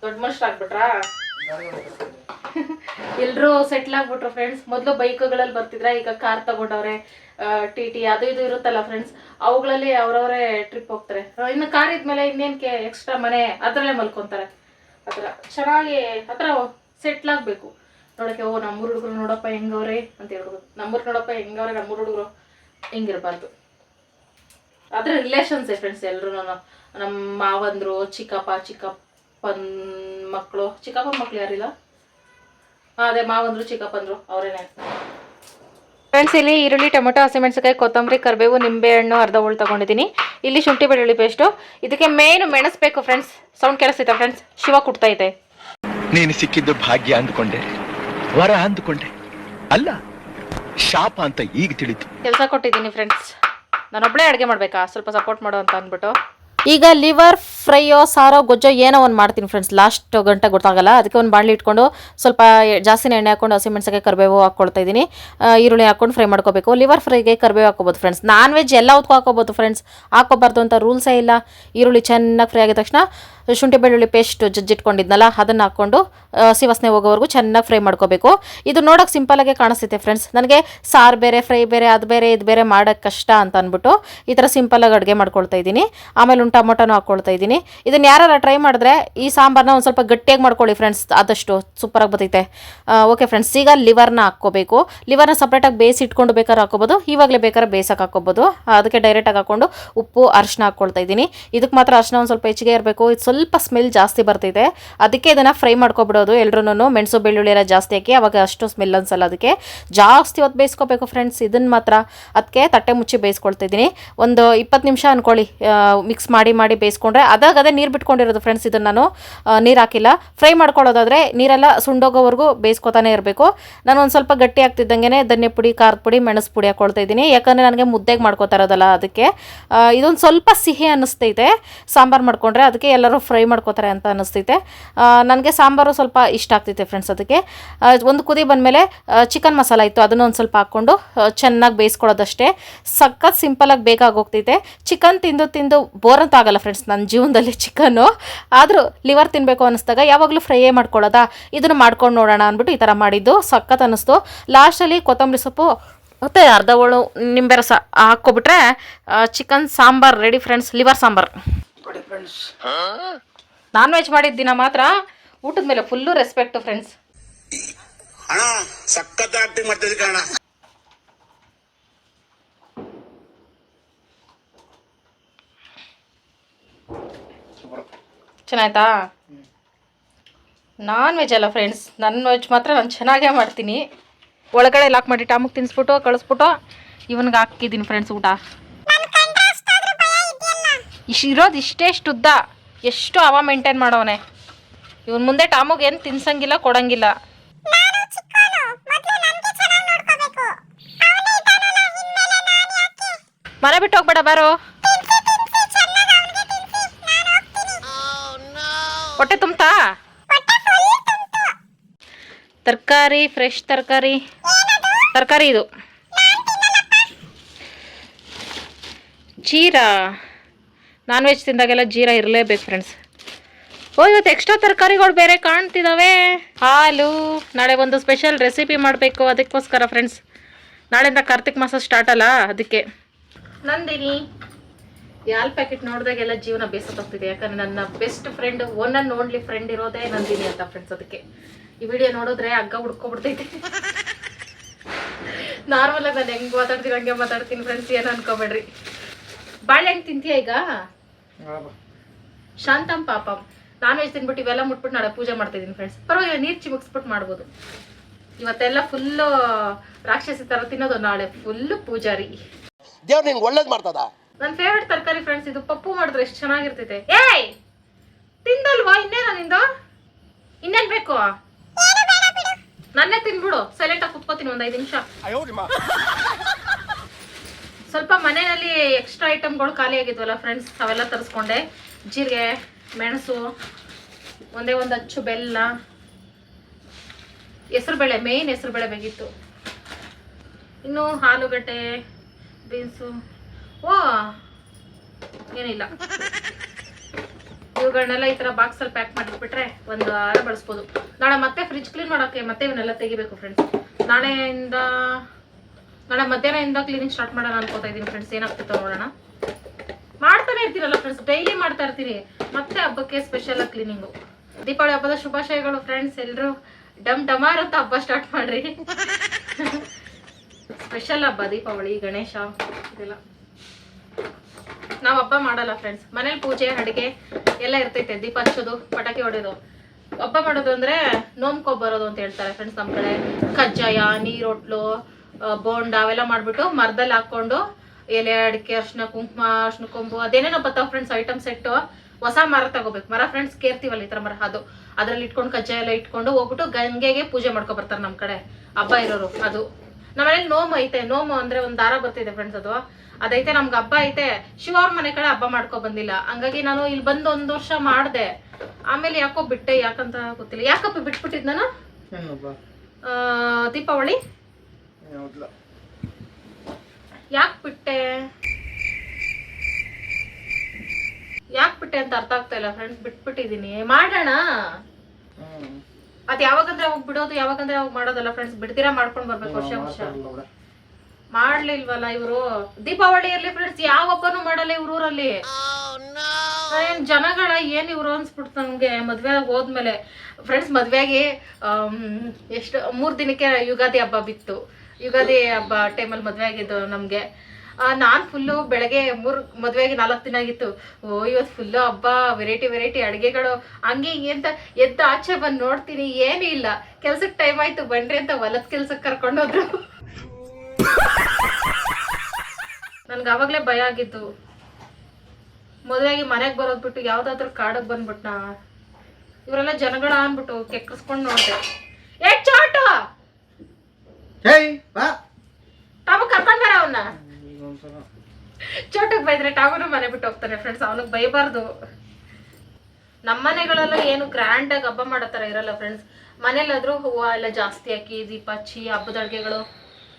ದೊಡ್ಡ ಮನುಷ್ಯ ಆಗ್ಬಿಟ್ರಾ? ಎಲ್ರು ಸೆಟ್ಲ್ ಆಗ್ಬಿಟ್ರು ಫ್ರೆಂಡ್ಸ್ ಮೊದಲು ಬೈಕ್ಗಳಲ್ಲಿ ಬರ್ತಿದ್ರ ಈಗ ಕಾರ್ ತಗೊಂಡವ್ರೆ. ಟಿ ಟಿ ಅದು ಇದು ಇರುತ್ತಲ್ಲ ಫ್ರೆಂಡ್ಸ್ ಅವುಗಳಲ್ಲಿ ಅವರವರೇ ಟ್ರಿಪ್ ಹೋಗ್ತಾರೆ. ಆ, ಇನ್ನು ಕಾರ್ ಇದ್ಮೇಲೆ ಇನ್ನೇನ್ಕೆ ಎಕ್ಸ್ಟ್ರಾ ಮನೆ ಅದ್ರಲ್ಲೇ ಮಲ್ಕೊಂತಾರೆ. ಆತರ ಚೆನ್ನಾಗಿ ಆತರ ಸೆಟ್ಲ್ ಆಗ್ಬೇಕು. ನೋಡಕ್ಕೆ ಓ ನಮ್ಮೂರ್ ಹುಡುಗರು ನೋಡಪ್ಪ ಹೆಂಗವ್ರೆ ಅಂತ ಹೇಳ್ಬೋದು. ನಮ್ಮೂರು ನೋಡಪ್ಪ ಹೆಂಗವ್ರೆ ನಮ್ಮೂರು ಹುಡುಗರು ಹೆಂಗಿರ್ಬಾರ್ದು. ಅದ್ರ ರಿಲೇಷನ್ಸ್ ಫ್ರೆಂಡ್ಸ್ ಎಲ್ಲರೂ ನಮ್ಮ ಮಾವಂದ್ರು ಚಿಕ್ಕಪ್ಪ ಚಿಕ್ಕಪ್ಪನ್ ಮಕ್ಕಳು ಚಿಕ್ಕಪ್ಪನ ಮಕ್ಳು ಯಾರಿಲ್ಲ? ಅದೇ ಮಾವಂದ್ರು ಚಿಕ್ಕಪ್ಪಂದ್ರು ಅವರೇನೆ. ಫ್ರೆಂಡ್ಸ್ ಇಲ್ಲಿ ಈರುಳ್ಳಿ ಟೊಮೊಟೊ ಹಸಿಮೆಣಸಿನಕಾಯಿ ಕೊತ್ತಂಬರಿ ಕರಿಬೇವು ನಿಂಬೆಹಣ್ಣು ಅರ್ಧ ಹೋಳು ತಗೊಂಡಿದ್ದೀನಿ ಇಲ್ಲಿ ಶುಂಠಿ ಬೆಳ್ಳುಳ್ಳಿ ಪೇಸ್ಟು ಇದಕ್ಕೆ ಮೇನ್ ಮೆಣಸ್ಬೇಕು ಫ್ರೆಂಡ್ಸ್ ಸೌಂಡ್ ಕೇಳಿಸ್ತೈತೆ ಫ್ರೆಂಡ್ಸ್ ಶಿವ ಕುಟ್ತೈತೆ ನೀನು ಸಿಕ್ಕಿದ್ದು ಭಾಗ್ಯ ಅಂದ್ಕೊಂಡೆ. ವರ ಅಂದ್ಕೊಂಡೆ. ಅಲ್ಲ ಶಾಪ ಅಂತ ಈಗ ತಿಳಿತು. ಕೆಲಸ ಕೊಟ್ಟಿದ್ದೀನಿ ಫ್ರೆಂಡ್ಸ್ ನಾನೊಬ್ಬಳೇ ಅಡುಗೆ ಮಾಡಬೇಕಾ? ಸ್ವಲ್ಪ ಸಪೋರ್ಟ್ ಮಾಡು ಅಂತ ಅಂದ್ಬಿಟ್ಟು. ಈಗ ಲಿವರ್ ಫ್ರೈಯೋ ಸಾರೋ ಗೊಜ್ಜೋ ಏನೋ ಒಂದು ಮಾಡ್ತೀನಿ ಫ್ರೆಂಡ್ಸ್ ಲಾಸ್ಟ್ ಗಂಟೆ ಗೊತ್ತಾಗಲ್ಲ. ಅದಕ್ಕೆ ಒಂದು ಬಾಣಲಿ ಇಟ್ಕೊಂಡು ಸ್ವಲ್ಪ ಜಾಸ್ತಿ ಎಣ್ಣೆ ಹಾಕೊಂಡು ಹಸಿಮೆಣಸಿಗೆ ಕರಿಬೇವು ಹಾಕ್ಕೊಳ್ತಾ ಇದ್ದೀನಿ. ಈರುಳ್ಳಿ ಹಾಕೊಂಡು ಫ್ರೈ ಮಾಡ್ಕೋಬೇಕು. ಲಿವರ್ ಫ್ರೈಗೆ ಕರಿಬೇವು ಹಾಕೋಬೋದು ಫ್ರೆಂಡ್ಸ್ ನಾನ್ ವೆಜ್ ಎಲ್ಲ ಹೊತ್ಕೊ ಹಾಕೋಬೋದು ಫ್ರೆಂಡ್ಸ್ ಹಾಕೋಬಾರ್ದು ಅಂತ ರೂಲ್ಸೇ ಇಲ್ಲ. ಈರುಳ್ಳಿ ಚೆನ್ನಾಗಿ ಫ್ರೈ ಆಗಿದ ತಕ್ಷಣ ಶುಂಠಿ, ಬೆಳ್ಳುಳ್ಳಿ ಪೇಸ್ಟ್ ಜಜ್ಜಿಟ್ಕೊಂಡಿದ್ನಲ್ಲ ಅದನ್ನು ಹಾಕ್ಕೊಂಡು ಸಿವಸ್ನೆ ಹೋಗೋವರೆಗೂ ಚೆನ್ನಾಗಿ ಫ್ರೈ ಮಾಡ್ಕೋಬೇಕು. ಇದು ನೋಡೋಕೆ ಸಿಂಪಲಾಗೆ ಕಾಣಿಸುತ್ತೆ ಫ್ರೆಂಡ್ಸ್ ನನಗೆ ಸಾರು ಬೇರೆ ಫ್ರೈ ಬೇರೆ, ಅದು ಬೇರೆ, ಇದು ಬೇರೆ ಮಾಡೋಕ್ಕೆ ಕಷ್ಟ ಅಂತ ಅಂದ್ಬಿಟ್ಟು ಈ ಥರ ಸಿಂಪಲಾಗಿ ಅಡುಗೆ ಮಾಡ್ಕೊಳ್ತಾ ಇದ್ದೀನಿ. ಆಮೇಲೆ ಟೊಮೊಟೊನೂ ಹಾಕ್ಕೊಳ್ತಾ ಇದ್ದೀನಿ. ಇದನ್ನು ಯಾರು ಟ್ರೈ ಮಾಡಿದ್ರೆ ಈ ಸಾಂಬಾರನ್ನ ಒಂದು ಸ್ವಲ್ಪ ಗಟ್ಟಿಯಾಗಿ ಮಾಡ್ಕೊಳ್ಳಿ ಫ್ರೆಂಡ್ಸ್ ಆದಷ್ಟು ಸೂಪರಾಗಿ ಬರ್ತೈತೆ. ಓಕೆ ಫ್ರೆಂಡ್ಸ್ ಈಗ ಲಿವರ್ನ ಹಾಕ್ಕೋಬೇಕು. ಲಿವರ್ನ ಸಪ್ರೇಟಾಗಿ ಬೇಯಿಸಿ ಇಟ್ಕೊಂಡು ಬೇಕಾದ್ರೆ ಹಾಕೋಬೋದು ಇವಾಗಲೇ ಬೇಕಾದ್ರೆ ಬೇಯಿಸಕ್ಕೆ ಹಾಕೋಬೋದು ಅದಕ್ಕೆ ಡೈರೆಕ್ಟಾಗಿ ಹಾಕ್ಕೊಂಡು ಉಪ್ಪು, ಅರಿಶಿನ ಹಾಕ್ಕೊಳ್ತಾ ಇದ್ದೀನಿ. ಇದಕ್ಕೆ ಮಾತ್ರ ಅರಿಶಿನ ಒಂದು ಸ್ವಲ್ಪ ಹೆಚ್ಚಿಗೆ ಇರಬೇಕು. ಇದು ಸ್ವಲ್ಪ ಸ್ಮೆಲ್ ಜಾಸ್ತಿ ಬರ್ತೈತೆ. ಅದಕ್ಕೆ ಇದನ್ನು ಫ್ರೈ ಮಾಡ್ಕೊಬಿಡೋದು. ಎಲ್ಲರೂ ಮೆಣಸು, ಬೆಳ್ಳುಳ್ಳಿ ಎಲ್ಲ ಜಾಸ್ತಿ ಹಾಕಿ ಅವಾಗ ಅಷ್ಟು ಸ್ಮೆಲ್ ಅನ್ಸಲ್ಲ ಅದಕ್ಕೆ. ಜಾಸ್ತಿ ಹೊತ್ತು ಬೇಯಿಸ್ಕೋಬೇಕು ಫ್ರೆಂಡ್ಸ್ ಇದನ್ನು ಮಾತ್ರ. ಅದಕ್ಕೆ ತಟ್ಟೆ ಮುಚ್ಚಿ ಬೇಯಿಸ್ಕೊಳ್ತಾ ಇದ್ದೀನಿ. ಒಂದು ಇಪ್ಪತ್ತು ನಿಮಿಷ ಅಂದ್ಕೊಳ್ಳಿ ಮಿಕ್ಸ್ ಮಾಡಿ ಮಾಡಿ ಬೇಯಿಸ್ಕೊಂಡ್ರೆ ಅದಾಗ ಅದೇ ನೀರು ಬಿಟ್ಕೊಂಡಿರೋದು ಫ್ರೆಂಡ್ಸ್ ಇದನ್ನು ನಾನು ನೀರು ಹಾಕಿಲ್ಲ. ಫ್ರೈ ಮಾಡ್ಕೊಳ್ಳೋದಾದರೆ ನೀರೆಲ್ಲ ಸುಂಡೋಗೋವರೆಗೂ ಬೇಯಿಸ್ಕೊತಾನೆ ಇರಬೇಕು. ನಾನು ಒಂದು ಸ್ವಲ್ಪ ಗಟ್ಟಿ ಆಗ್ತಿದ್ದಂಗೆ ಧನ್ಯ ಪುಡಿ, ಖಾರದ ಪುಡಿ, ಮೆಣಸು ಪುಡಿ ಹಾಕೊಳ್ತಾ ಇದ್ದೀನಿ. ಯಾಕಂದರೆ ನನಗೆ ಮುದ್ದೆಗೆ ಮಾಡ್ಕೋತಾ ಇರೋದಲ್ಲ ಅದಕ್ಕೆ ಇದೊಂದು ಸ್ವಲ್ಪ ಸಿಹಿ ಅನ್ನಿಸ್ತೈತೆ. ಸಾಂಬಾರು ಮಾಡ್ಕೊಂಡ್ರೆ ಅದಕ್ಕೆ ಎಲ್ಲರೂ ಫ್ರೈ ಮಾಡ್ಕೋತಾರೆ ಅಂತ ಅನ್ನಿಸ್ತೈತೆ. ನನಗೆ ಸಾಂಬಾರು ಸ್ವಲ್ಪ ಇಷ್ಟ ಆಗ್ತೈತೆ ಫ್ರೆಂಡ್ಸ್ ಅದಕ್ಕೆ. ಒಂದು ಕುದಿ ಬಂದಮೇಲೆ ಚಿಕನ್ ಮಸಾಲ ಇತ್ತು, ಅದನ್ನು ಒಂದು ಸ್ವಲ್ಪ ಹಾಕ್ಕೊಂಡು ಚೆನ್ನಾಗಿ ಬೇಯಿಸ್ಕೊಳ್ಳೋದಷ್ಟೇ. ಸಖತ್ ಸಿಂಪಲಾಗಿ ಬೇಕಾಗೋಗ್ತೈತೆ ಚಿಕನ್ ತಿಂದು ತಿಂದು ಬೋರ್ ಅಂತ ಆಗಲ್ಲ ಫ್ರೆಂಡ್ಸ್ ನನ್ನ ಜೀವನದಲ್ಲಿ ಚಿಕನ್ನು. ಆದರೂ ಲಿವರ್ ತಿನ್ನಬೇಕು ಅನ್ನಿಸ್ದಾಗ ಯಾವಾಗಲೂ ಫ್ರೈಯೇ ಮಾಡ್ಕೊಳ್ಳೋದಾ? ಇದನ್ನು ಮಾಡ್ಕೊಂಡು ನೋಡೋಣ ಅಂದ್ಬಿಟ್ಟು ಈ ಥರ ಮಾಡಿದ್ದು. ಸಖತ್ ಅನ್ನಿಸ್ತು ಲಾಸ್ಟಲ್ಲಿ ಕೊತ್ತಂಬರಿ ಸೊಪ್ಪು ಮತ್ತು ಅರ್ಧ ಹೋಳು ನಿಂಬೆ ರಸ ಹಾಕ್ಕೊಬಿಟ್ರೆ chicken sambar ready friends liver sambar. ನೋಡಿ ಫ್ರೆಂಡ್ಸ್ ನಾನ್ ವೆಜ್ ಮಾಡಿದ ದಿನ ಮಾತ್ರ ಊಟದ ಮೇಲೆ ಫುಲ್ಲು ರೆಸ್ಪೆಕ್ಟ್ ಫ್ರೆಂಡ್ಸ್ ಅಣ್ಣ ಸಖತ್ ಚೆನ್ನಾಯ್ತಾ? ನಾನ್ ವೆಜ್ ಅಲ್ಲ ಫ್ರೆಂಡ್ಸ್ ನನ್ನ ವೆಜ್ ಮಾತ್ರ ನಾನು ಚೆನ್ನಾಗೇ ಮಾಡ್ತೀನಿ. ಒಳಗಡೆ ಲಾಕ್ ಮಾಡಿ ಟಾಮಕ್ ತಿನ್ಸ್ಬಿಟ್ಟು, ಕಳಿಸ್ಬಿಟ್ಟು ಇವನ್ಗೆ ಹಾಕಿದ್ದೀನಿ ಫ್ರೆಂಡ್ಸ್ ಊಟ. ಇಷ್ಟು ಇರೋದು ಇಷ್ಟೇ ಇಷ್ಟು ಉದ್ದ ಎಷ್ಟು ಅವ ಮೇಂಟೈನ್ ಮಾಡೋವನೆ. ಇವನ್ ಮುಂದೆ ಟಾಮುಗೆ ಏನು ತಿನ್ಸಂಗಿಲ್ಲ, ಕೊಡಂಗಿಲ್ಲ. ಮನೆ ಬಿಟ್ಟು ಹೋಗ್ಬೇಡ, ಬಾರೋ. ಹೊಟ್ಟೆ ತುಂಬ್ತಾ? ತರಕಾರಿ ಫ್ರೆಶ್ ತರಕಾರಿ. ತರಕಾರಿ ಇದು. ಜೀರಾ. ನಾನ್ ವೆಜ್ ತಿಂದಾಗೆಲ್ಲ ಜೀರಾ ಇರಲೇಬೇಕು ಫ್ರೆಂಡ್ಸ್ ಓ ಇವತ್ತು ಎಕ್ಸ್ಟ್ರಾ ತರಕಾರಿಗಳು ಬೇರೆ ಕಾಣ್ತಿದ್ದಾವೆ ಹಾಲು. ನಾಳೆ ಒಂದು ಸ್ಪೆಷಲ್ ರೆಸಿಪಿ ಮಾಡಬೇಕು ಅದಕ್ಕೋಸ್ಕರ ಫ್ರೆಂಡ್ಸ್ ನಾಳೆಯಿಂದ ಕಾರ್ತಿಕ್ ಮಾಸ ಸ್ಟಾರ್ಟ್ ಅಲ್ಲ ಅದಕ್ಕೆ. ನಂದಿನಿ. ಯಾಲ್ ಪ್ಯಾಕೆಟ್ ನೋಡಿದಾಗೆಲ್ಲ ಜೀವನ ಬೇಸತ್ತೋಗ್ತಿದೆ. ಯಾಕಂದ್ರೆ ನನ್ನ best friend one and only friend ಇರೋದೇ ನಂದಿನಿ ಅಂತ ಫ್ರೆಂಡ್ಸ್ ಅದಕ್ಕೆ. ಈ ವಿಡಿಯೋ ನೋಡಿದ್ರೆ ಹಗ್ಗ ಹುಡ್ಕೊಬಿಡ್ತೈತೆ. ನಾರ್ಮಲ್ ಆಗಿ ನಾನು ಹೆಂಗ್ ಮಾತಾಡ್ತೀನಿ ಹಂಗೆ ಮಾತಾಡ್ತೀನಿ ಫ್ರೆಂಡ್ಸ್ ಏನು ಅನ್ಕೋಬೇಡ್ರಿ. ಬಾಳೆಹಣ್ಣು ತಿಂತೀಯ ಈಗ? ಶಾಂತಂ ಪಾಪ. ನಾನ್ ವೆಜ್ ತಿನ್ಬಿಟ್ಟು ಇವೆಲ್ಲ ಮುಟ್ಬಿಟ್ಟು ನಾಳೆ ಪೂಜೆ ಮಾಡ್ತಿದ್ದೀನಿ ಫ್ರೆಂಡ್ಸ್ ಪರವಾಗಿಲ್ಲ ನೀರು ಚಿಮುಕ್ಸ್ಬಿಟ್ಟು ಮಾಡ್ಬೋದು. ಇವತ್ತೆಲ್ಲ ಫುಲ್ಲು ರಾಕ್ಷಸಿ ಥರ ತಿನ್ನೋದು ನಾಳೆ ಫುಲ್ಲು ಪೂಜಾರಿ. ದೇವ್ರು ನಿಂಗೆ ಒಳ್ಳೇದು ಮಾಡ್ತದ? ನನ್ನ ಫೇವ್ರೇಟ್ ತರಕಾರಿ ಫ್ರೆಂಡ್ಸ್ ಇದು ಪಪ್ಪು ಮಾಡಿದ್ರೆ ಎಷ್ಟು ಚೆನ್ನಾಗಿರ್ತೈತೆ. ಏಯ್! ತಿಂದಲ್ವಾ ಇನ್ನೇನ ನಿಂದು? ಇನ್ನೇನ್ ಬೇಕು? ನನ್ನೇ ತಿನ್ಬಿಡು. ಸೈಲೆಂಟ್ ಆಗಿ ಕುತ್ಕೋತೀನಿ ಒಂದ್ ಐದು ನಿಮಿಷ. ಸ್ವಲ್ಪ ಮನೆಯಲ್ಲಿ ಎಕ್ಸ್ಟ್ರಾ ಐಟಮ್ಗಳು ಖಾಲಿ ಆಗಿದ್ವಲ್ಲ ಫ್ರೆಂಡ್ಸ್ ಅವೆಲ್ಲ ತರಿಸ್ಕೊಂಡೆ. ಜೀರಿಗೆ ಮೆಣಸು ಒಂದೇ ಒಂದು ಅಚ್ಚು ಬೆಲ್ಲ. ಹೆಸರುಬೇಳೆ ಮೇಯ್ನ್ ಹೆಸರುಬೇಳೆ ಬೇಕಿತ್ತು. ಇನ್ನು ಆಲೂಗಡ್ಡೆ ಬೀನ್ಸು. ಓ ಏನಿಲ್ಲ. ಇವುಗಳನ್ನೆಲ್ಲ ಈ ತರ ಬಾಕ್ಸ್ ಅಲ್ಲಿ ಪ್ಯಾಕ್ ಮಾಡಿಟ್ಬಿಟ್ರೆ ಒಂದು ವಾರ ಬಳಸ್ಬೋದು. ನಾಳೆ ಮತ್ತೆ ಫ್ರಿಜ್ ಕ್ಲೀನ್ ಮಾಡೋಕ್ಕೆ ಮತ್ತೆ ಇವನ್ನೆಲ್ಲ ತೆಗಿಬೇಕು ಫ್ರೆಂಡ್ಸ್ ನಾಳೆಯಿಂದ, ನಾಳೆ ಮಧ್ಯಾಹ್ನದಿಂದ ಕ್ಲೀನಿಂಗ್ ಸ್ಟಾರ್ಟ್ ಮಾಡೋಣ ಅನ್ಕೋತಾ ಇದ್ದೀನಿ ಫ್ರೆಂಡ್ಸ್ ಏನಾಗ್ತಿತ್ತು ನೋಡೋಣ. ಮಾಡ್ತಾನೆ ಇರ್ತೀರಲ್ಲ ಫ್ರೆಂಡ್ಸ್ ಡೈಲಿ ಮಾಡ್ತಾ ಇರ್ತೀನಿ ಮತ್ತೆ ಹಬ್ಬಕ್ಕೆ ಸ್ಪೆಷಲ್ ಕ್ಲೀನಿಂಗು ದೀಪಾವಳಿ ಹಬ್ಬದ ಶುಭಾಶಯಗಳು ಫ್ರೆಂಡ್ಸ್ ಎಲ್ಲರೂ ಡಮ್ ಡಮಾರ್ ಅಂತ ಹಬ್ಬ ಸ್ಟಾರ್ಟ್ ಮಾಡ್ರಿ. ಸ್ಪೆಷಲ್ ಹಬ್ಬ ದೀಪಾವಳಿ, ಗಣೇಶ, ಇದೆಲ್ಲ. ನಾವು ಹಬ್ಬ ಮಾಡಲ್ಲ ಫ್ರೆಂಡ್ಸ್ ಮನೇಲಿ ಪೂಜೆ, ಅಡುಗೆ ಎಲ್ಲ ಇರ್ತೈತೆ. ದೀಪ ಹಚ್ಚೋದು, ಪಟಾಕಿ ಹೊಡೆಯೋದು. ಹಬ್ಬ ಮಾಡೋದು ಅಂದ್ರೆ ಬರೋದು ಅಂತ ಹೇಳ್ತಾರೆ ಫ್ರೆಂಡ್ಸ್ ನಮ್ಮ ಕಡೆ. ಕಜ್ಜಾಯ, ನೀರೊಟ್ಲು ಬೋಂಡ ಅವೆಲ್ಲ ಮಾಡ್ಬಿಟ್ಟು ಮರದಲ್ಲಿ ಹಾಕೊಂಡು ಎಲೆ, ಅಡಿಕೆ ಅರ್ಶಿನ ಕುಂಕುಮ ಅರ್ಶಿನ ಕೊಂಬು ಅದೇನೇನೋ ಬರ್ತಾವ ಫ್ರೆಂಡ್ಸ್ ಐಟಮ್ ಸೆಟ್ಟು ಹೊಸ ಮರ ತಗೋಬೇಕು. ಮರ ಫ್ರೆಂಡ್ಸ್ ಕೇರ್ತೀವಲ್ಲ ಈ ಥರ ಮರ? ಅದು. ಅದ್ರಲ್ಲಿ ಇಟ್ಕೊಂಡು ಕಜ್ಜಾಯ ಎಲ್ಲ ಇಟ್ಕೊಂಡು ಹೋಗ್ಬಿಟ್ಟು ಗಂಗೆಗೆ ಪೂಜೆ ಮಾಡ್ಕೊಬರ್ತಾರೆ ನಮ್ಮ ಕಡೆ. ಹಬ್ಬ ಇರೋರು. ಅದು. ನಮ್ಮನೇಲಿ ನೋಮ್ ಐತೆ ನೋಮು ಅಂದ್ರೆ ಒಂದ್ ದಾರ ಬರ್ತಿದೆ ಫ್ರೆಂಡ್ಸ್ ಅದು. ಅದೈತೆ ನಮ್ಗೆ ಹಬ್ಬ ಐತೆ ಶಿವ ಅವ್ರ ಮನೆ ಕಡೆ ಹಬ್ಬ ಮಾಡ್ಕೊ ಬಂದಿಲ್ಲ. ಹಂಗಾಗಿ ನಾನು ಇಲ್ಲಿ ಬಂದು ಒಂದ್ ವರ್ಷ ಮಾಡ್ದೆ. ಆಮೇಲೆ ಯಾಕೋ ಬಿಟ್ಟೆ ಯಾಕಂತ ಗೊತ್ತಿಲ್ಲ. ಯಾಕಪ್ಪ ಬಿಟ್ಬಿಟ್ಟಿದ್ ನಾನು? ಆ, ದೀಪಾವಳಿ? ಯಾಕೆ ಬಿಟ್ಟೆ? ಯಾಕೆ ಬಿಟ್ಟೆ ಅಂತ ಅರ್ಥ ಆಗ್ತಾ ಇಲ್ಲ ಫ್ರೆಂಡ್ಸ್ ಬಿಟ್ಬಿಟ್ಟಿದೀನಿ. ಮಾಡೋಣ? ಅದ್ ಯಾವಾಗಂದ್ರೆ ಅವಾಗ ಬಿಡೋದು ಯಾವಾಗಂದ್ರೆ ಅವಾಗ ಮಾಡೋದಲ್ಲ ಫ್ರೆಂಡ್ಸ್ ಬಿಡ್ತೀರಾ ಮಾಡ್ಕೊಂಡ್ ಬರ್ಬೇಕು ವರ್ಷ ವರ್ಷ. ಮಾಡ್ಲಿಲ್ವಲ್ಲ ಇವರು? ದೀಪಾವಳಿ ಇರ್ಲಿ ಫ್ರೆಂಡ್ಸ್ ಯಾವ ಹಬ್ಬನು ಮಾಡಲ್ಲ ಇವ್ರ ಊರಲ್ಲಿ. ಏನ್ ಜನಗಳ ಏನ್ ಇವ್ರು ಅನ್ಸ್ಬಿಡ್ತು ನಮ್ಗೆ ಮದ್ವೆ ಆಗಿ ಹೋದ್ಮೇಲೆ. ಫ್ರೆಂಡ್ಸ್ ಮದ್ವೆಗೆ ಎಷ್ಟು ಮೂರ್ ದಿನಕ್ಕೆ ಯುಗಾದಿ ಹಬ್ಬ ಬಿತ್ತು. ಯುಗಾದಿ ಹಬ್ಬ ಟೈಮಲ್ಲಿ ಮದ್ವೆ ಆಗಿದ್ದು ನಮ್ಗೆ. ನಾನ್ ಫುಲ್ಲು ಬೆಳಗ್ಗೆ ಮೂರು ಮದುವೆಗೆ ನಾಲ್ಕು ದಿನ ಆಗಿತ್ತು. ಓ ಇವತ್ತು ಫುಲ್ಲು ಹಬ್ಬ ವೆರೈಟಿ ವೆರೈಟಿ ಅಡುಗೆಗಳು. ಹಂಗೆ ಹಿಂಗೆ ಅಂತ ಎದ್ದು ಆಚೆ ಬಂದು ನೋಡ್ತೀನಿ ಏನೂ ಇಲ್ಲ. ಕೆಲ್ಸಕ್ಕೆ ಟೈಮ್ ಆಯ್ತು ಬನ್ರಿ ಅಂತ ಹೊಲದ ಕೆಲ್ಸಕ್ಕೆ ಕರ್ಕೊಂಡೋದ್ರು ನನ್ಗೆ ಅವಾಗಲೇ ಭಯ ಆಗಿತ್ತು. ಮದುವೆಗೆ ಮನೆಗೆ ಬರೋದ್ಬಿಟ್ಟು ಯಾವ್ದಾದ್ರು ಕಾಡಕ್ ಬಂದ್ಬಿಟ್ನಾ? ಇವರೆಲ್ಲ ಜನಗಳ ಅಂದ್ಬಿಟ್ಟು ಕೆಕ್ಕರ್ಸ್ಕೊಂಡು ನೋಡ್ದೆ. ಏ ಚಾಟು! ಟಾಮು ಕರ್ಕೊಂಡ್ ಬರ ಅವನ್ನ ಚೋಟಕ್ ಬೈದ್ರೆ ಟಾಗೂರ್ ಮನೆ ಬಿಟ್ಟು ಹೋಗ್ತಾರೆ ಫ್ರೆಂಡ್ಸ್ ಅವನಿಗೆ ಬೈಬಾರ್ದು. ನಮ್ಮ ಮನೆಗಳಲ್ಲೂ ಏನು ಗ್ರ್ಯಾಂಡ್ ಆಗಿ ಹಬ್ಬ ಮಾಡೋ ಥರ ಇರಲ್ಲ ಫ್ರೆಂಡ್ಸ್ ಮನೇಲಾದ್ರೂ ಹೂವು ಎಲ್ಲ ಜಾಸ್ತಿ ಹಾಕಿ, ದೀಪ ಹಚ್ಚಿ, ಹಬ್ಬದ ಅಡುಗೆಗಳು,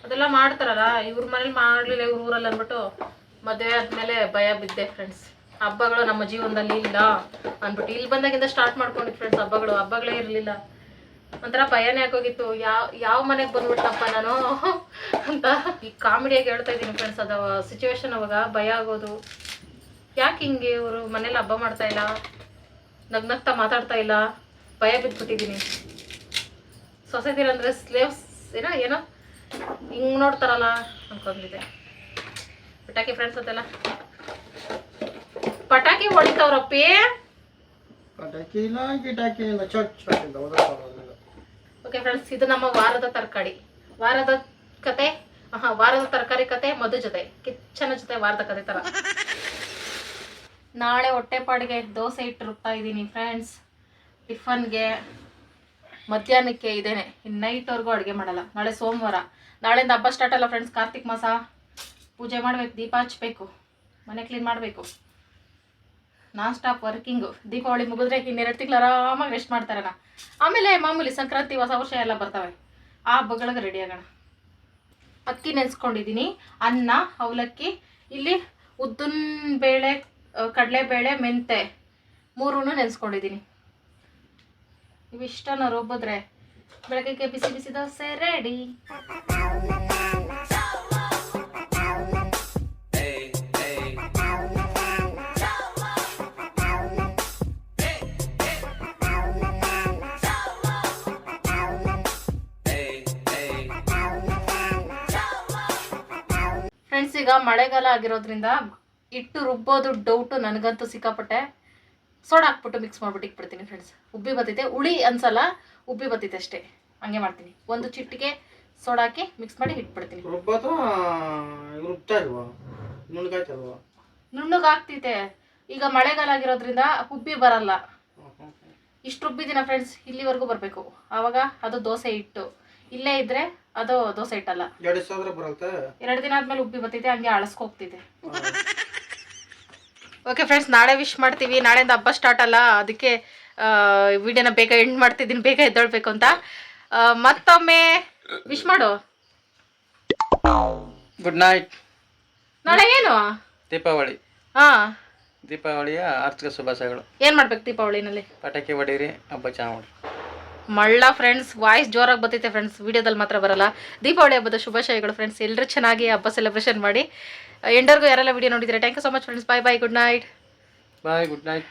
ಅದೆಲ್ಲ ಮಾಡ್ತಾರಲ್ಲ, ಇವ್ರ ಮನೇಲಿ ಮಾಡ್ಲಿಲ್ಲ, ಇವ್ರ ಊರಲ್ಲಿ ಅಂದ್ಬಿಟ್ಟು ಮದುವೆ ಆದ್ಮೇಲೆ ಭಯ ಬಿದ್ದೆ ಫ್ರೆಂಡ್ಸ್ ಹಬ್ಬಗಳು ನಮ್ಮ ಜೀವನದಲ್ಲಿ ಇಲ್ಲ ಅಂದ್ಬಿಟ್ಟು. ಇಲ್ಲಿ ಬಂದಾಗಿಂದ ಸ್ಟಾರ್ಟ್ ಮಾಡ್ಕೊಂಡಿದ್ದು ಫ್ರೆಂಡ್ಸ್ ಹಬ್ಬಗಳು. ಹಬ್ಬಗಳೇ ಇರಲಿಲ್ಲ. ಒಂಥರ ಭಯನೇ ಆಗೋಗಿತ್ತು. ಯಾವ ಯಾವ ಮನೆಗೆ ಬಂದ್ಬಿಟ್ಟಪ್ಪ ನಾನು ಅಂತ ಈ ಕಾಮಿಡಿಯಾಗಿ ಹೇಳ್ತಾ ಇದ್ದೀನಿ ಫ್ರೆಂಡ್ಸ್ ಅದು ಸಿಚುವೇಶನ್ ಅವಾಗ ಭಯ ಆಗೋದು. ಯಾಕೆ ಹಿಂಗೆ ಇವರು ಮನೇಲಿ ಹಬ್ಬ ಮಾಡ್ತಾ ಇಲ್ಲ? ನಗ್ನಗ್ತಾ ಮಾತಾಡ್ತಾ ಇಲ್ಲ. ಭಯ ಬಿದ್ಬಿಟ್ಟಿದ್ದೀನಿ. ಸೊಸೈಟಿಲಿ ಅಂದರೆ ಸ್ಲೇವ್ಸ್ ಏನೋ ಏನೋ ಹಿಂಗೆ ನೋಡ್ತಾರಲ್ಲ ಅನ್ಕೊಂಡಿದ್ದೆ. ಪಟಾಕಿ ಫ್ರೆಂಡ್ಸ್ ಅದೆಲ್ಲ ಪಟಾಕಿ ಹೊಡಿತಾವ್ರಪ್ಪಿ. ಪಟಾಕಿ ಇಲ್ಲ, ಗಿಟಾಕಿ ಇಲ್ಲ ಚಟ್ ಚಟ್ ಓದೋಕ್ಕಾಗೋದಿಲ್ಲ. ಓಕೆ ಫ್ರೆಂಡ್ಸ್ ಇದು ನಮ್ಮ ವಾರದ ತರಕಾರಿ. ವಾರದ ಕತೆ ಹಾ ವಾರದ ತರಕಾರಿ ಕತೆ, ಮಧು ಜೊತೆ, ಕಿಚ್ಚನ ಜೊತೆ ವಾರದ ಕತೆ ತರ. ನಾಳೆ ಹೊಟ್ಟೆಪಾಡಿಗೆ ದೋಸೆ ಇಟ್ಟು ರುಬ್ತಾ ಇದ್ದೀನಿ ಫ್ರೆಂಡ್ಸ್ ಟಿಫನ್ಗೆ ಮಧ್ಯಾಹ್ನಕ್ಕೆ ಇದೇನೆ. ಇನ್ನು ನೈಟ್ವರೆಗೂ ಅಡುಗೆ ಮಾಡಲ್ಲ. ನಾಳೆ ಸೋಮವಾರ. ನಾಳೆಯಿಂದ ಹಬ್ಬ ಸ್ಟಾರ್ಟ್ ಅಲ್ಲ ಫ್ರೆಂಡ್ಸ್ ಕಾರ್ತಿಕ್ ಮಾಸ. ಪೂಜೆ ಮಾಡ್ಬೇಕು, ದೀಪ ಹಚ್ಬೇಕು ಮನೆ ಕ್ಲೀನ್ ಮಾಡಬೇಕು. ನಾನ್ ಸ್ಟಾಪ್ ವರ್ಕಿಂಗ್ ದೀಪಾವಳಿ ಮುಗಿದ್ರೆ ಇನ್ನೆರಡು ತಿಂಗಳು ಆರಾಮಾಗಿ ರೆಸ್ಟ್ ಮಾಡ್ತಾರಣ ಆಮೇಲೆ ಮಾಮೂಲಿ ಸಂಕ್ರಾಂತಿ, ಹೊಸ ವರ್ಷ ಎಲ್ಲ ಬರ್ತವೆ. ಆ ಹಬ್ಬಗಳಿಗೆ ರೆಡಿ ಆಗೋಣ. ಅಕ್ಕಿ ನೆನೆಸ್ಕೊಂಡಿದ್ದೀನಿ. ಅನ್ನ, ಅವಲಕ್ಕಿ, ಇಲ್ಲಿ ಉದ್ದಿನ ಬೇಳೆ ಕಡಲೆಬೇಳೆ, ಮೆಂತೆ ಮೂರೂ ನೆನೆಸ್ಕೊಂಡಿದ್ದೀನಿ. ಇವಿಷ್ಟನ ರುಬ್ಬಿದ್ರೆ ಬೆಳಗ್ಗೆ ಬಿಸಿ ಬಿಸಿ ದೋಸೆ ರೆಡಿ ಫ್ರೆಂಡ್ಸ್ ಈಗ ಮಳೆಗಾಲ ಆಗಿರೋದ್ರಿಂದ ಇಟ್ಟು ರುಬ್ಬೋದು ಡೌಟು ನನಗಂತೂ ಸಿಕ್ಕಾಪಟ್ಟೆ. ಸೋಡಾ ಹಾಕ್ಬಿಟ್ಟು ಮಿಕ್ಸ್ ಮಾಡ್ಬಿಟ್ಟು ಇಕ್ಬಿಡ್ತೀನಿ ಫ್ರೆಂಡ್ಸ್ ಉಬ್ಬಿ ಬತ್ತೈತೆ ಹುಳಿ ಅನ್ಸಲ್ಲ ಉಬ್ಬಿ ಬತ್ತೈತೆ ಅಷ್ಟೇ. ಹಂಗೆ ಮಾಡ್ತೀನಿ. ಒಂದು ಚಿಟ್ಟಿಗೆ ಸೋಡಾ ಹಾಕಿ ಮಿಕ್ಸ್ ಮಾಡಿ ಇಟ್ಬಿಡ್ತೀನಿ. ನುಣ್ಣಗೆ ಆಗ್ತೈತೆ ಈಗ ಮಳೆಗಾಲ ಆಗಿರೋದ್ರಿಂದ ಉಬ್ಬಿ ಬರಲ್ಲ. ಇಷ್ಟು ರುಬ್ಬಿದ್ದೀನ ಫ್ರೆಂಡ್ಸ್ ಇಲ್ಲಿವರೆಗೂ ಬರಬೇಕು. ಆವಾಗ ಅದು ದೋಸೆ ಇಟ್ಟು ಇಲ್ಲೇ ಇದ್ರೆ ಅದು ದೋಸೆ ಇಟ್ಟಲ್ಲ ಎರಡು ಸಾವಿರ ಬರತ್ತೆ? ಎರಡು ದಿನ ಆದ್ಮೇಲೆ ಉಬ್ಬಿ ಬರ್ತೈತೆ ಹಂಗೆ ಹೋಗ್ತಿದೆ ಓಕೆ ಫ್ರೆಂಡ್ಸ್ ನಾಳೆ ವಿಶ್ ಮಾಡ್ತೀವಿ. ನಾಳೆಯಿಂದ ಹಬ್ಬ ಸ್ಟಾರ್ಟ್ ಅಲ್ಲ ಅದಕ್ಕೆ ವಿಡಿಯೋನ ಬೇಗ ಎಂಡ್ ಮಾಡ್ತಿದ್ದೀನಿ. ಬೇಗ ಎದ್ದೊಳ್ಬೇಕು ಅಂತ. ಮತ್ತೊಮ್ಮೆ ವಿಶ್ ಮಾಡು. ಗುಡ್ ನೈಟ್ ನಾಳೆ ಏನು? ದೀಪಾವಳಿ. ಹಾ. ದೀಪಾವಳಿಯ ಆರ್ಥಿಕ ಶುಭಾಶಯಗಳು. ಏನ್ ಮಾಡ್ಬೇಕು ದೀಪಾವಳಿನಲ್ಲಿ? ಪಟಾಕಿ ಹೊಡೀರಿ ಹಬ್ಬ ಚೆನ್ನಾಗಿ ಮಳ್ಳ ಫ್ರೆಂಡ್ಸ್ ವಾಯ್ಸ್ ಜೋರಾಗಿ ಬರ್ತೈತೆ ಫ್ರೆಂಡ್ಸ್ ವಿಡಿಯೋದಲ್ಲಿ ಮಾತ್ರ ಬರಲ್ಲ. ದೀಪಾವಳಿ ಹಬ್ಬದ ಶುಭಾಶಯಗಳು ಫ್ರೆಂಡ್ಸ್ ಎಲ್ಲರೂ ಚೆನ್ನಾಗಿ ಹಬ್ಬ ಸೆಲೆಬ್ರೇಷನ್ ಮಾಡಿ. ಎಂಡರ್ಗೂ ಯಾರೆಲ್ಲ ವಿಡಿಯೋ ನೋಡಿದ್ರೆ thank you so much friends bye bye good night bye good night